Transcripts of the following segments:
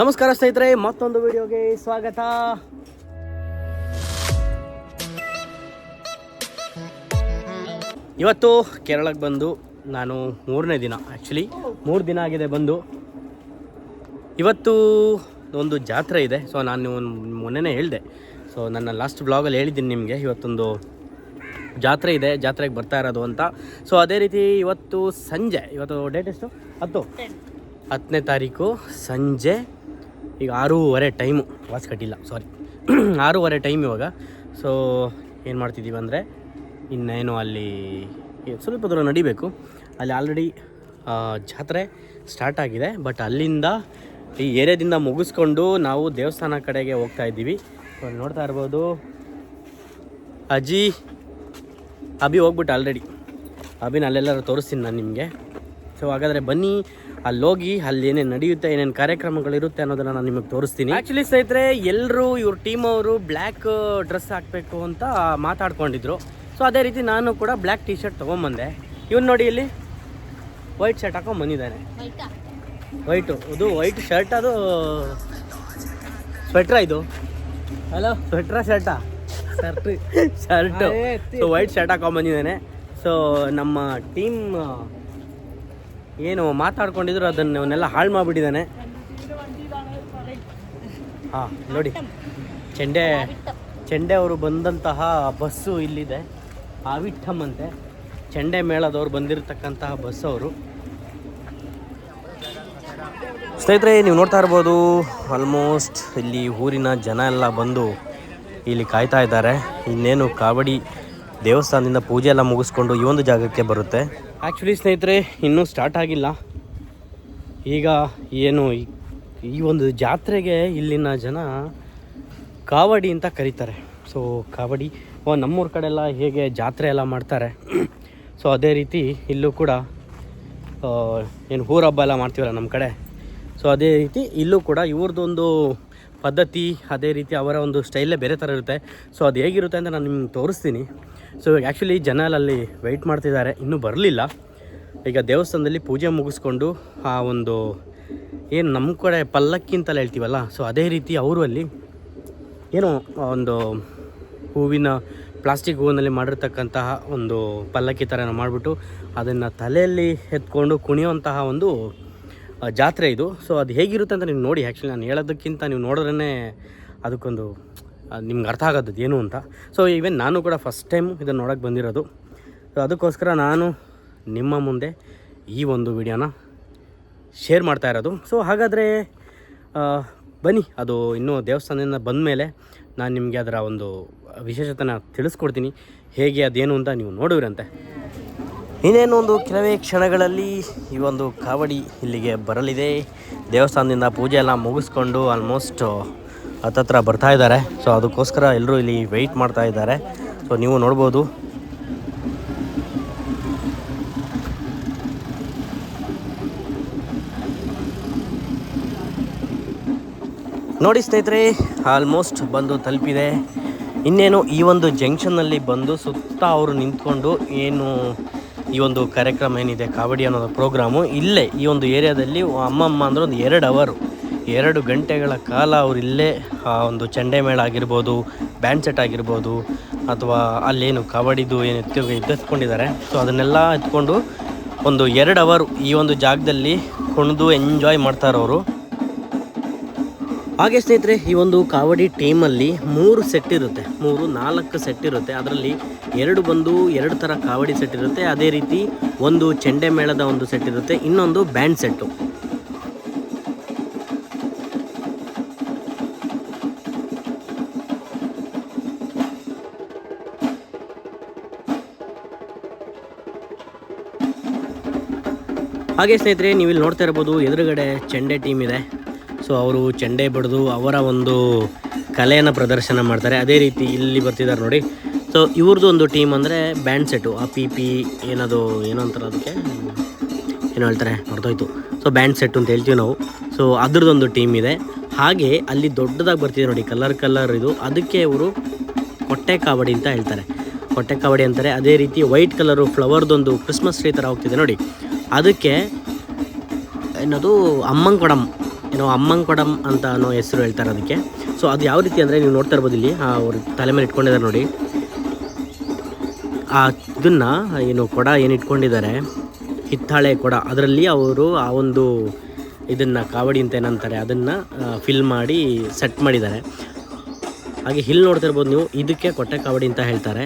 ನಮಸ್ಕಾರ ಸ್ನೇಹಿತರೆ ಮತ್ತೊಂದು ವಿಡಿಯೋಗೆ ಸ್ವಾಗತ. ಇವತ್ತು ಕೇರಳಕ್ಕೆ ಬಂದು ನಾನು ಮೂರನೇ ದಿನ ಆ್ಯಕ್ಚುಲಿ ಮೂರು ದಿನ ಆಗಿದೆ ಬಂದು. ಇವತ್ತು ಒಂದು ಜಾತ್ರೆ ಇದೆ ಸೊ ನಾನು ಮೊನ್ನೆನೇ ಹೇಳಿದೆ. ಸೊ ನನ್ನ ಲಾಸ್ಟ್ ಬ್ಲಾಗಲ್ಲಿ ಹೇಳಿದ್ದೀನಿ ನಿಮಗೆ ಇವತ್ತೊಂದು ಜಾತ್ರೆ ಇದೆ ಜಾತ್ರೆಗೆ ಬರ್ತಾ ಇರೋದು ಅಂತ. ಸೊ ಅದೇ ರೀತಿ ಇವತ್ತು ಸಂಜೆ ಇವತ್ತು ಡೇಟ್ ಎಷ್ಟು? ಹತ್ತು. ಹತ್ತನೇ ತಾರೀಕು ಸಂಜೆ ಈಗ ಆರೂವರೆ ಟೈಮು ವಾಸ್ ಕಟ್ಟಿಲ್ಲ ಸಾರಿ ಆರೂವರೆ ಟೈಮ್ ಇವಾಗ. ಸೊ ಏನು ಮಾಡ್ತಿದ್ದೀವಿ ಅಂದರೆ, ಇನ್ನೇನು ಅಲ್ಲಿ ಸ್ವಲ್ಪ ದೂರ ನಡಿಬೇಕು. ಅಲ್ಲಿ ಆಲ್ರೆಡಿ ಜಾತ್ರೆ ಸ್ಟಾರ್ಟ್ ಆಗಿದೆ. ಬಟ್ ಅಲ್ಲಿಂದ ಈ ಏರಿಯಾದಿಂದ ಮುಗಿಸ್ಕೊಂಡು ನಾವು ದೇವಸ್ಥಾನ ಕಡೆಗೆ ಹೋಗ್ತಾ ಇದ್ದೀವಿ. ನೋಡ್ತಾ ಇರ್ಬೋದು. ಅಜ್ಜಿ ಅಭಿ ಹೋಗ್ಬಿಟ್ಟು ಆಲ್ರೆಡಿ ಅಭಿನ ಅಲ್ಲೆಲ್ಲರೂ ತೋರಿಸ್ತೀನಿ ನಾನು ನಿಮಗೆ. ಸೊ ಹಾಗಾದರೆ ಬನ್ನಿ. ಅಲ್ಲಿ ಹೋಗಿ ಅಲ್ಲಿ ಏನೇನು ನಡೆಯುತ್ತೆ, ಏನೇನು ಕಾರ್ಯಕ್ರಮಗಳಿರುತ್ತೆ ಅನ್ನೋದನ್ನ ನಾನು ನಿಮಗೆ ತೋರಿಸ್ತೀನಿ. ಆ್ಯಕ್ಚುಲಿ ಸ್ನೇಹಿತರೆ ಎಲ್ಲರೂ ಇವ್ರ ಟೀಮ್ ಅವರು ಬ್ಲ್ಯಾಕ್ ಡ್ರೆಸ್ ಹಾಕಬೇಕು ಅಂತ ಮಾತಾಡ್ಕೊಂಡಿದ್ರು. ಸೊ ಅದೇ ರೀತಿ ನಾನು ಕೂಡ ಬ್ಲ್ಯಾಕ್ ಟೀ ಶರ್ಟ್ ತೊಗೊಂಬಂದೆ. ಇವ್ನು ನೋಡಿ ಇಲ್ಲಿ ವೈಟ್ ಶರ್ಟ್ ಹಾಕೊಂಡು ಬಂದಿದ್ದಾನೆ ವೈಟು ಅದು ವೈಟ್ ಶರ್ಟ್ ಅದು ಸ್ವೆಟ್ರಾ ಇದು? ಹಲೋ ಸ್ವೆಟ್ರಾ ಶರ್ಟಾ shirt shirt so white shirt ಹಾಕೊಂಡು ಬಂದಿದ್ದಾನೆ ಸೊ ನಮ್ಮ ಟೀಮ್ ಏನು ಮಾತಾಡ್ಕೊಂಡಿದ್ರು ಅದನ್ನೆಲ್ಲ ಹಾಳು ಮಾಡಿಬಿಟ್ಟಿದ್ದಾನೆ. ಹಾಂ, ನೋಡಿ. ಚೆಂಡೆ ಚೆಂಡೆ ಅವರು ಬಂದಂತಹ ಬಸ್ಸು ಇಲ್ಲಿದೆ. ಆವಿಠಮ್ ಅಂತೆ ಚೆಂಡೆ ಮೇಳದವ್ರು ಬಂದಿರತಕ್ಕಂತಹ ಬಸ್ ಅವರು. ಸ್ನೇಹಿತರೆ, ನೀವು ನೋಡ್ತಾ ಇರ್ಬೋದು ಆಲ್ಮೋಸ್ಟ್ ಇಲ್ಲಿ ಊರಿನ ಜನ ಎಲ್ಲ ಬಂದು ಇಲ್ಲಿ ಕಾಯ್ತಾ ಇದ್ದಾರೆ. ಇನ್ನೇನು ಕಾವಡಿ ದೇವಸ್ಥಾನದಿಂದ ಪೂಜೆ ಎಲ್ಲ ಮುಗಿಸ್ಕೊಂಡು ಈ ಒಂದು ಜಾಗಕ್ಕೆ ಬರುತ್ತೆ. ಆ್ಯಕ್ಚುಲಿ ಸ್ನೇಹಿತರೆ, ಇನ್ನೂ ಸ್ಟಾರ್ಟ್ ಆಗಿಲ್ಲ. ಈಗ ಏನು ಈ- ಒಂದು ಜಾತ್ರೆಗೆ ಇಲ್ಲಿನ ಜನ ಕಾವಡಿ ಅಂತ ಕರೀತಾರೆ. ಸೊ ಕಾವಡಿ ನಮ್ಮೂರ ಕಡೆ ಎಲ್ಲ ಹೇಗೆ ಜಾತ್ರೆ ಎಲ್ಲ ಮಾಡ್ತಾರೆ. ಸೊ ಅದೇ ರೀತಿ ಇಲ್ಲೂ ಕೂಡ ಏನು ಊರ ಹಬ್ಬ ಎಲ್ಲ ಮಾಡ್ತೀವಲ್ಲ ನಮ್ಮ ಕಡೆ. ಸೊ ಅದೇ ರೀತಿ ಇಲ್ಲೂ ಕೂಡ ಇವ್ರದ್ದೊಂದು ಪದ್ಧತಿ, ಅದೇ ರೀತಿ ಅವರ ಒಂದು ಸ್ಟೈಲೇ ಬೇರೆ ಥರ ಇರುತ್ತೆ. ಸೊ ಅದು ಹೇಗಿರುತ್ತೆ ಅಂತ ನಾನು ನಿಮ್ಗೆ ತೋರಿಸ್ತೀನಿ. ಸೊ ಇವಾಗ ಆ್ಯಕ್ಚುಲಿ ಜನ ಅಲ್ಲಿ ವೆಯ್ಟ್ ಮಾಡ್ತಿದ್ದಾರೆ. ಇನ್ನೂ ಬರಲಿಲ್ಲ. ಈಗ ದೇವಸ್ಥಾನದಲ್ಲಿ ಪೂಜೆ ಮುಗಿಸ್ಕೊಂಡು ಆ ಒಂದು ಏನು ನಮ್ಮ ಕಡೆ ಪಲ್ಲಕ್ಕಿ ಅಂತೆಲ್ಲ ಹೇಳ್ತೀವಲ್ಲ ಸೊ ಅದೇ ರೀತಿ ಅವರು ಅಲ್ಲಿ ಏನೋ ಒಂದು ಹೂವಿನ ಪ್ಲಾಸ್ಟಿಕ್ ಹೂವಿನಲ್ಲಿ ಮಾಡಿರ್ತಕ್ಕಂತಹ ಒಂದು ಪಲ್ಲಕ್ಕಿ ಥರನ ಮಾಡಿಬಿಟ್ಟು ಅದನ್ನು ತಲೆಯಲ್ಲಿ ಎತ್ಕೊಂಡು ಕುಣಿಯುವಂತಹ ಒಂದು ಜಾತ್ರೆ ಇದು. ಸೊ ಅದು ಹೇಗಿರುತ್ತೆ ಅಂತ ನೀವು ನೋಡಿ ಆ್ಯಕ್ಚುಲಿ ನಾನು ಹೇಳೋದಕ್ಕಿಂತ ನೀವು ನೋಡಿದ್ರೇ ಅದಕ್ಕೊಂದು ನಿಮ್ಗೆ ಅರ್ಥ ಆಗೋದು ಏನು ಅಂತ. ಸೊ ಈವನ್ ನಾನು ಕೂಡ ಫಸ್ಟ್ ಟೈಮ್ ಇದನ್ನು ನೋಡೋಕ್ಕೆ ಬಂದಿರೋದು. ಸೊ ಅದಕ್ಕೋಸ್ಕರ ನಾನು ನಿಮ್ಮ ಮುಂದೆ ಈ ಒಂದು ವಿಡಿಯೋನ ಶೇರ್ ಮಾಡ್ತಾ ಇರೋದು. ಸೊ ಹಾಗಾದರೆ ಬನ್ನಿ, ಅದು ಇನ್ನೂ ದೇವಸ್ಥಾನದಿಂದ ಬಂದ ಮೇಲೆ ನಾನು ನಿಮಗೆ ಅದರ ಒಂದು ವಿಶೇಷತೆನ ತಿಳಿಸ್ಕೊಡ್ತೀನಿ. ಹೇಗೆ, ಅದೇನು ಅಂತ ನೀವು ನೋಡುವಿರಂತೆ. ಇನ್ನೇನು ಒಂದು ಕೆಲವೇ ಕ್ಷಣಗಳಲ್ಲಿ ಈ ಒಂದು ಕಾವಡಿ ಇಲ್ಲಿಗೆ ಬರಲಿದೆ. ದೇವಸ್ಥಾನದಿಂದ ಪೂಜೆ ಎಲ್ಲ ಮುಗಿಸ್ಕೊಂಡು ಆಲ್ಮೋಸ್ಟ್ ಹತ್ತತ್ರ ಬರ್ತಾ ಇದ್ದಾರೆ. ಸೊ ಅದಕ್ಕೋಸ್ಕರ ಎಲ್ಲರೂ ಇಲ್ಲಿ ವೆಯ್ಟ್ ಮಾಡ್ತಾ ಇದ್ದಾರೆ. ಸೊ ನೀವು ನೋಡ್ಬೋದು. ನೋಡಿ ಸ್ನೇಹಿತರೆ ಆಲ್ಮೋಸ್ಟ್ ಬಂದು ತಲುಪಿದೆ. ಇನ್ನೇನು ಈ ಒಂದು ಜಂಕ್ಷನ್ನಲ್ಲಿ ಬಂದು ಸುತ್ತ ಅವರು ನಿಂತ್ಕೊಂಡು ಏನು ಈ ಒಂದು ಕಾರ್ಯಕ್ರಮ ಏನಿದೆ ಕಾವಡಿ ಅನ್ನೋದು ಪ್ರೋಗ್ರಾಮು ಇಲ್ಲೇ ಈ ಒಂದು ಏರಿಯಾದಲ್ಲಿ ಅಮ್ಮಮ್ಮ ಅಂದರೆ ಒಂದು ಎರಡು ಅವರು ಎರಡು ಗಂಟೆಗಳ ಕಾಲ ಅವರಿಲ್ಲೇ ಒಂದು ಚಂಡೆ ಮೇಳ ಆಗಿರ್ಬೋದು ಬ್ಯಾಂಡ್ ಸೆಟ್ ಆಗಿರ್ಬೋದು, ಅಥವಾ ಅಲ್ಲೇನು ಕಬಡ್ಡಿದು ಏನು ಎತ್ತಿ ಎತ್ಕೊಂಡಿದ್ದಾರೆ ಸೊ ಅದನ್ನೆಲ್ಲ ಎತ್ಕೊಂಡು ಒಂದು ಎರಡು ಅವರು ಈ ಒಂದು ಜಾಗದಲ್ಲಿ ಕುಣಿದು ಎಂಜಾಯ್ ಮಾಡ್ತಾರವರು. ಹಾಗೆ ಸ್ನೇಹಿತರೆ, ಈ ಒಂದು ಕಾವಡಿ ಟೀಮಲ್ಲಿ ಮೂರು ಸೆಟ್ ಇರುತ್ತೆ. ಮೂರು, ನಾಲ್ಕು ಸೆಟ್ ಇರುತ್ತೆ. ಅದರಲ್ಲಿ ಎರಡು ಬಂದು ಎರಡು ಥರ ಕಾವಡಿ ಸೆಟ್ ಇರುತ್ತೆ. ಅದೇ ರೀತಿ ಒಂದು ಚೆಂಡೆ ಮೇಳದ ಒಂದು ಸೆಟ್ ಇರುತ್ತೆ. ಇನ್ನೊಂದು ಬ್ಯಾಂಡ್ ಸೆಟ್ಟು. ಹಾಗೆ ಸ್ನೇಹಿತರೆ ನೀವು ಇಲ್ಲಿ ನೋಡ್ತಾ ಇರ್ಬೋದು ಎದುರುಗಡೆ ಚೆಂಡೆ ಟೀಮ್ ಇದೆ. ಸೊ ಅವರು ಚೆಂಡೆ ಬಡಿದು ಅವರ ಒಂದು ಕಲೆಯನ್ನು ಪ್ರದರ್ಶನ ಮಾಡ್ತಾರೆ. ಅದೇ ರೀತಿ ಇಲ್ಲಿ ಬರ್ತಿದ್ದಾರೆ ನೋಡಿ. ಸೊ ಇವ್ರದ್ದು ಒಂದು ಟೀಮ್ ಅಂದರೆ ಬ್ಯಾಂಡ್ ಸೆಟ್ಟು ಆ ಪಿ ಪಿ ಏನದು, ಏನೋ ಅಂತಾರೆ ಅದಕ್ಕೆ? ಏನು ಹೇಳ್ತಾರೆ, ಮರ್ತೋಯ್ತು. ಸೊ ಬ್ಯಾಂಡ್ ಸೆಟ್ ಅಂತ ಹೇಳ್ತೀವಿ ನಾವು. ಸೊ ಅದ್ರದ್ದೊಂದು ಟೀಮ್ ಇದೆ. ಹಾಗೆ ಅಲ್ಲಿ ದೊಡ್ಡದಾಗಿ ಬರ್ತಿದೆ ನೋಡಿ ಕಲರ್ ಕಲರ್ ಇದು. ಅದಕ್ಕೆ ಇವರು ಹೊಟ್ಟೆ ಕಾವಡಿ ಅಂತ ಹೇಳ್ತಾರೆ. ಹೊಟ್ಟೆ ಕಾವಡಿ ಅಂತಾರೆ. ಅದೇ ರೀತಿ ವೈಟ್ ಕಲರು ಫ್ಲವರ್ದೊಂದು ಕ್ರಿಸ್ಮಸ್ ಟ್ರೀ ಥರ ಹೋಗ್ತಿದೆ ನೋಡಿ. ಅದಕ್ಕೆ ಏನದು ಅಮ್ಮಂಕೊಡಮ್ ಏನೋ ಅಮ್ಮಂಕೊಡಮ್ ಅಂತ ಅನ್ನೋ ಹೆಸರು ಹೇಳ್ತಾರೆ ಅದಕ್ಕೆ. ಸೊ ಅದು ಯಾವ ರೀತಿ ಅಂದರೆ ನೀವು ನೋಡ್ತಾ ಇರ್ಬೋದು ಇಲ್ಲಿ. ಅವ್ರ ತಲೆ ಮೇಲೆ ಇಟ್ಕೊಂಡಿದ್ದಾರೆ ನೋಡಿ. ಆ, ಇದನ್ನು ಏನು ಕೊಡ ಏನು ಇಟ್ಕೊಂಡಿದ್ದಾರೆ? ಹಿತ್ತಾಳೆ ಕೊಡ. ಅದರಲ್ಲಿ ಅವರು ಆ ಒಂದು ಇದನ್ನು ಕಾವಡಿ ಅಂತ ಏನಂತಾರೆ, ಅದನ್ನು ಫಿಲ್ ಮಾಡಿ ಸೆಟ್ ಮಾಡಿದ್ದಾರೆ. ಹಾಗೆ ಇಲ್ಲಿ ನೋಡ್ತಾ ಇರ್ಬೋದು ನೀವು, ಇದಕ್ಕೆ ಕೊಟ್ಟೆ ಕಾವಡಿ ಅಂತ ಹೇಳ್ತಾರೆ.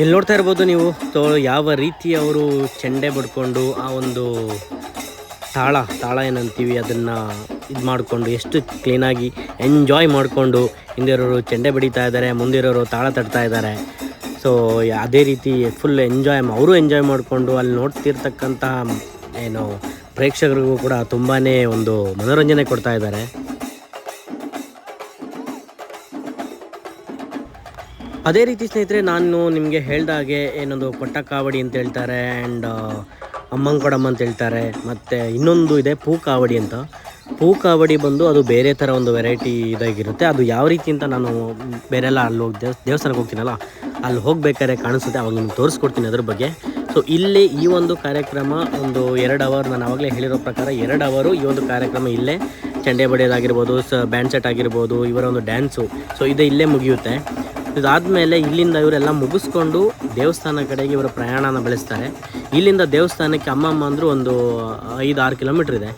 ಇಲ್ಲಿ ನೋಡ್ತಾ ಇರ್ಬೋದು ನೀವು, ತೋ, ಯಾವ ರೀತಿ ಅವರು ಚೆಂಡೆ ಬಡ್ಕೊಂಡು ಆ ಒಂದು ತಾಳ ತಾಳ ಏನಂತೀವಿ ಅದನ್ನು ಇದು ಮಾಡಿಕೊಂಡು ಎಷ್ಟು ಕ್ಲೀನಾಗಿ ಎಂಜಾಯ್ ಮಾಡಿಕೊಂಡು ಹಿಂದಿರೋರು ಚೆಂಡೆ ಬಡಿತಾ ಇದ್ದಾರೆ, ಮುಂದಿರೋರು ತಾಳ ತಡ್ತಾ ಇದ್ದಾರೆ. ಸೊ ಅದೇ ರೀತಿ ಫುಲ್ ಎಂಜಾಯ್ ಅವರು ಎಂಜಾಯ್ ಮಾಡಿಕೊಂಡು ಅಲ್ಲಿ ನೋಡ್ತಿರ್ತಕ್ಕಂತಹ, ಏನು, ಪ್ರೇಕ್ಷಕರಿಗೂ ಕೂಡ ತುಂಬಾ ಒಂದು ಮನೋರಂಜನೆ ಕೊಡ್ತಾ ಇದ್ದಾರೆ. ಅದೇ ರೀತಿ ಸ್ನೇಹಿತರೆ, ನಾನು ನಿಮಗೆ ಹೇಳ್ದಾಗೆ ಏನೊಂದು ಕೊಟ್ಟ ಕಾವಡಿ ಅಂತ ಹೇಳ್ತಾರೆ ಆ್ಯಂಡ್ ಅಮ್ಮಂಕೊಡಮ್ಮ ಅಂತ ಹೇಳ್ತಾರೆ. ಮತ್ತು ಇನ್ನೊಂದು ಇದೆ ಪೂಕಾವಡಿ ಅಂತ. ಪೂಕಾವಡಿ ಬಂದು ಅದು ಬೇರೆ ಥರ ಒಂದು ವೆರೈಟಿ ಇದಾಗಿರುತ್ತೆ. ಅದು ಯಾವ ರೀತಿ ಅಂತ ನಾನು ಬೇರೆಲ್ಲ ಅಲ್ಲಿ ಹೋಗಿ ದೇವಸ್, ದೇವಸ್ಥಾನಕ್ಕೆ ಹೋಗ್ತೀನಲ್ಲ, ಅಲ್ಲಿ ಹೋಗ್ಬೇಕಾದ್ರೆ ಕಾಣಿಸುತ್ತೆ. ಅವಾಗ ನಿಮ್ಗೆ ತೋರಿಸ್ಕೊಡ್ತೀನಿ ಅದ್ರ ಬಗ್ಗೆ. ಸೊ ಇಲ್ಲಿ ಈ ಒಂದು ಕಾರ್ಯಕ್ರಮ ಒಂದು ಎರಡು ಅವರ್ ನಾನು ಆವಾಗಲೇ ಹೇಳಿರೋ ಪ್ರಕಾರ ಎರಡು ಅವರು ಈ ಒಂದು ಕಾರ್ಯಕ್ರಮ ಇಲ್ಲೇ ಚಂಡೆ ಬಡಿಯೋದಾಗಿರ್ಬೋದು, ಸ, ಬ್ಯಾಂಡ್ ಸೆಟ್ ಆಗಿರ್ಬೋದು, ಇವರ ಒಂದು ಡ್ಯಾನ್ಸು ಸೊ ಇದು ಇಲ್ಲೇ ಮುಗಿಯುತ್ತೆ. ಇದಾದಮೇಲೆ ಇಲ್ಲಿಂದ ಇವರೆಲ್ಲ ಮುಗಿಸ್ಕೊಂಡು ದೇವಸ್ಥಾನ ಕಡೆಗೆ ಇವರ ಪ್ರಯಾಣನ ಬೆಳೆಸ್ತಾರೆ. ಇಲ್ಲಿಂದ ದೇವಸ್ಥಾನಕ್ಕೆ ಅಮ್ಮಮ್ಮ ಅಂದರೂ ಒಂದು ಐದು ಆರು ಕಿಲೋಮೀಟ್ರ್ ಇದೆ.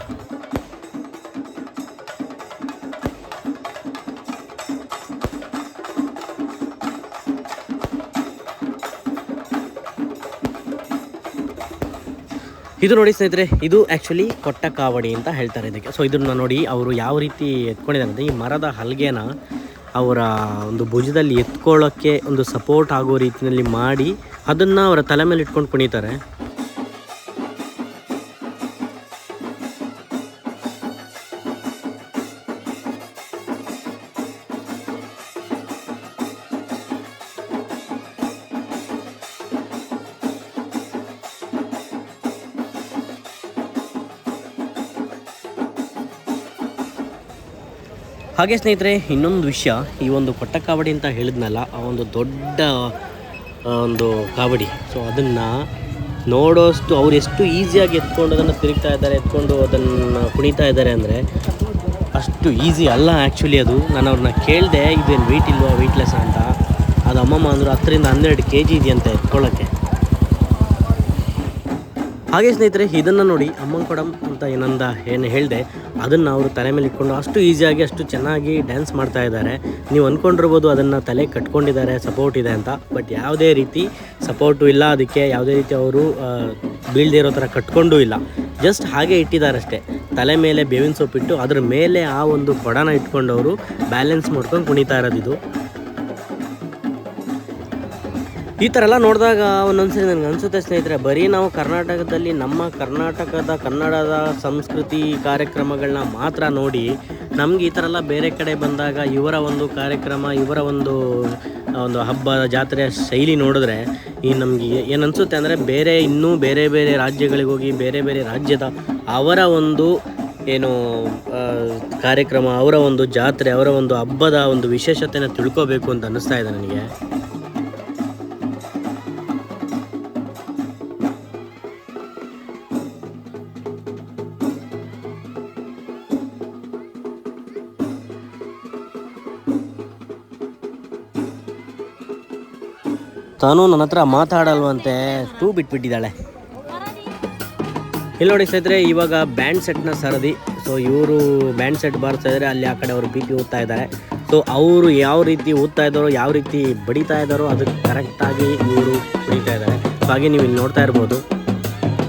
ಇದು ನೋಡಿ ಸ್ನೇಹಿತರೆ, ಇದು ಆ್ಯಕ್ಚುಲಿ ಕೊಟ್ಟ ಕಾವಡಿ ಅಂತ ಹೇಳ್ತಾರೆ ಇದಕ್ಕೆ. ಸೊ ಇದನ್ನು ನೋಡಿ ಅವರು ಯಾವ ರೀತಿ ಎತ್ಕೊಂಡಿದ್ದಾರೆ ಅಂದರೆ ಈ ಮರದ ಹಲ್ಗೆನ ಅವರ ಒಂದು ಭುಜದಲ್ಲಿ ಎತ್ಕೊಳ್ಳೋಕ್ಕೆ ಒಂದು ಸಪೋರ್ಟ್ ಆಗೋ ರೀತಿಯಲ್ಲಿ ಮಾಡಿ ಅದನ್ನು ಅವರ ತಲೆ ಮೇಲೆ ಇಟ್ಕೊಂಡು ಕುಣಿತಾರೆ. ಹಾಗೆ ಸ್ನೇಹಿತರೆ, ಇನ್ನೊಂದು ವಿಷಯ, ಈ ಒಂದು ಕೊಟ್ಟ ಕಾವಡಿ ಅಂತ ಹೇಳಿದ್ನಲ್ಲ, ಆ ಒಂದು ದೊಡ್ಡ ಒಂದು ಕಾವಡಿ. ಸೊ ಅದನ್ನು ನೋಡೋಷ್ಟು ಅವ್ರು ಎಷ್ಟು ಈಸಿಯಾಗಿ ಎತ್ಕೊಂಡು ಅದನ್ನು ತಿರುಗ್ತಾ ಇದ್ದಾರೆ, ಎತ್ಕೊಂಡು ಅದನ್ನು ಕುಣಿತಾ ಇದ್ದಾರೆ ಅಂದರೆ ಅಷ್ಟು ಈಸಿ ಅಲ್ಲ ಆ್ಯಕ್ಚುಲಿ ಅದು. ನಾನು ಅವ್ರನ್ನ ಕೇಳಿದೆ, ಇದೇನು ವೆಯ್ಟ್ ಇಲ್ವಾ ವೆಯ್ಟ್ಲೆಸ್ ಅಂತ. ಅದು ಅಮ್ಮಮ್ಮ ಅಂದರು, ಹತ್ತರಿಂದ ಹನ್ನೆರಡು ಕೆ ಜಿ ಇದೆಯಂತೆ ಎತ್ಕೊಳ್ಳೋಕ್ಕೆ ಹಾಗೆ ಸ್ನೇಹಿತರೆ, ಇದನ್ನು ನೋಡಿ ಅಮ್ಮಂಕೊಡಮ್ ಅಂತ ಏನಂದ, ಏನು ಹೇಳಿದೆ ಅದನ್ನು ಅವರು ತಲೆ ಮೇಲೆ ಇಟ್ಕೊಂಡು ಅಷ್ಟು ಈಸಿಯಾಗಿ ಅಷ್ಟು ಚೆನ್ನಾಗಿ ಡ್ಯಾನ್ಸ್ ಮಾಡ್ತಾ ಇದ್ದಾರೆ. ನೀವು ಅಂದ್ಕೊಂಡಿರ್ಬೋದು ಅದನ್ನು ತಲೆ ಕಟ್ಕೊಂಡಿದ್ದಾರೆ ಸಪೋರ್ಟ್ ಇದೆ ಅಂತ. ಬಟ್ ಯಾವುದೇ ರೀತಿ ಸಪೋರ್ಟು ಇಲ್ಲ ಅದಕ್ಕೆ, ಯಾವುದೇ ರೀತಿ ಅವರು ಬೀಳದೇ ಇರೋ ಥರ ಕಟ್ಕೊಂಡು ಇಲ್ಲ. ಜಸ್ಟ್ ಹಾಗೆ ಇಟ್ಟಿದ್ದಾರೆ ಅಷ್ಟೇ ತಲೆ ಮೇಲೆ ಬೇವಿನ ಸೊಪ್ಪಿಟ್ಟು, ಅದ್ರ ಮೇಲೆ ಆ ಒಂದು ಕೊಡನ ಇಟ್ಕೊಂಡು ಅವರು ಬ್ಯಾಲೆನ್ಸ್ ಮಾಡ್ಕೊಂಡು ಕುಣಿತಾ ಇರೋದು ಈ ಥರ ಎಲ್ಲ ನೋಡಿದಾಗ ಒಂದೊಂದ್ಸರಿ ನನಗೆ ಅನಿಸುತ್ತೆ ಸ್ನೇಹಿತರೆ, ಬರೀ ನಾವು ಕರ್ನಾಟಕದಲ್ಲಿ ನಮ್ಮ ಕರ್ನಾಟಕದ ಕನ್ನಡದ ಸಂಸ್ಕೃತಿ ಕಾರ್ಯಕ್ರಮಗಳನ್ನ ಮಾತ್ರ ನೋಡಿ ನಮ್ಗೆ ಈ ಥರ ಎಲ್ಲ ಬೇರೆ ಕಡೆ ಬಂದಾಗ ಇವರ ಒಂದು ಕಾರ್ಯಕ್ರಮ, ಇವರ ಒಂದು ಒಂದು ಹಬ್ಬ, ಜಾತ್ರೆಯ ಶೈಲಿ ನೋಡಿದ್ರೆ ಈ ನಮಗೆ ಏನು ಅನಿಸುತ್ತೆ ಅಂದರೆ ಬೇರೆ ಇನ್ನೂ ಬೇರೆ ಬೇರೆ ರಾಜ್ಯಗಳಿಗೆ ಹೋಗಿ ಬೇರೆ ಬೇರೆ ರಾಜ್ಯದ ಅವರ ಒಂದು ಏನು ಕಾರ್ಯಕ್ರಮ, ಅವರ ಒಂದು ಜಾತ್ರೆ, ಅವರ ಒಂದು ಹಬ್ಬದ ಒಂದು ವಿಶೇಷತೆನ ತಿಳ್ಕೋಬೇಕು ಅಂತ ಅನ್ನಿಸ್ತಾ ಇದೆ ನನಗೆ. ತಾನು ನನ್ನ ಹತ್ರ ಮಾತಾಡಲ್ವಂತೆ ಟೂ ಬಿಟ್ಬಿಟ್ಟಿದ್ದಾಳೆ. ಇಲ್ಲಿ ನೋಡಿ ಸ್ನೇಹಿತರೆ, ಇವಾಗ ಬ್ಯಾಂಡ್ ಸೆಟ್ನ ಸರದಿ. ಸೊ ಇವರು ಬ್ಯಾಂಡ್ ಸೆಟ್ ಬಾರಿಸ್ತಾ ಇದ್ದಾರೆ ಅಲ್ಲಿ ಆ ಕಡೆ ಅವರು ಬಿ ಪಿ ಓದ್ತಾ ಇದ್ದಾರೆ. ಸೊ ಅವರು ಯಾವ ರೀತಿ ಓದ್ತಾ ಇದ್ದಾರೋ, ಯಾವ ರೀತಿ ಬಡಿತಾ ಇದ್ದಾರೋ ಅದಕ್ಕೆ ಕರೆಕ್ಟಾಗಿ ಇವರು ಕುಣಿತಾ ಇದ್ದಾರೆ. ಹಾಗೆ ನೀವು ಇಲ್ಲಿ ನೋಡ್ತಾ ಇರ್ಬೋದು.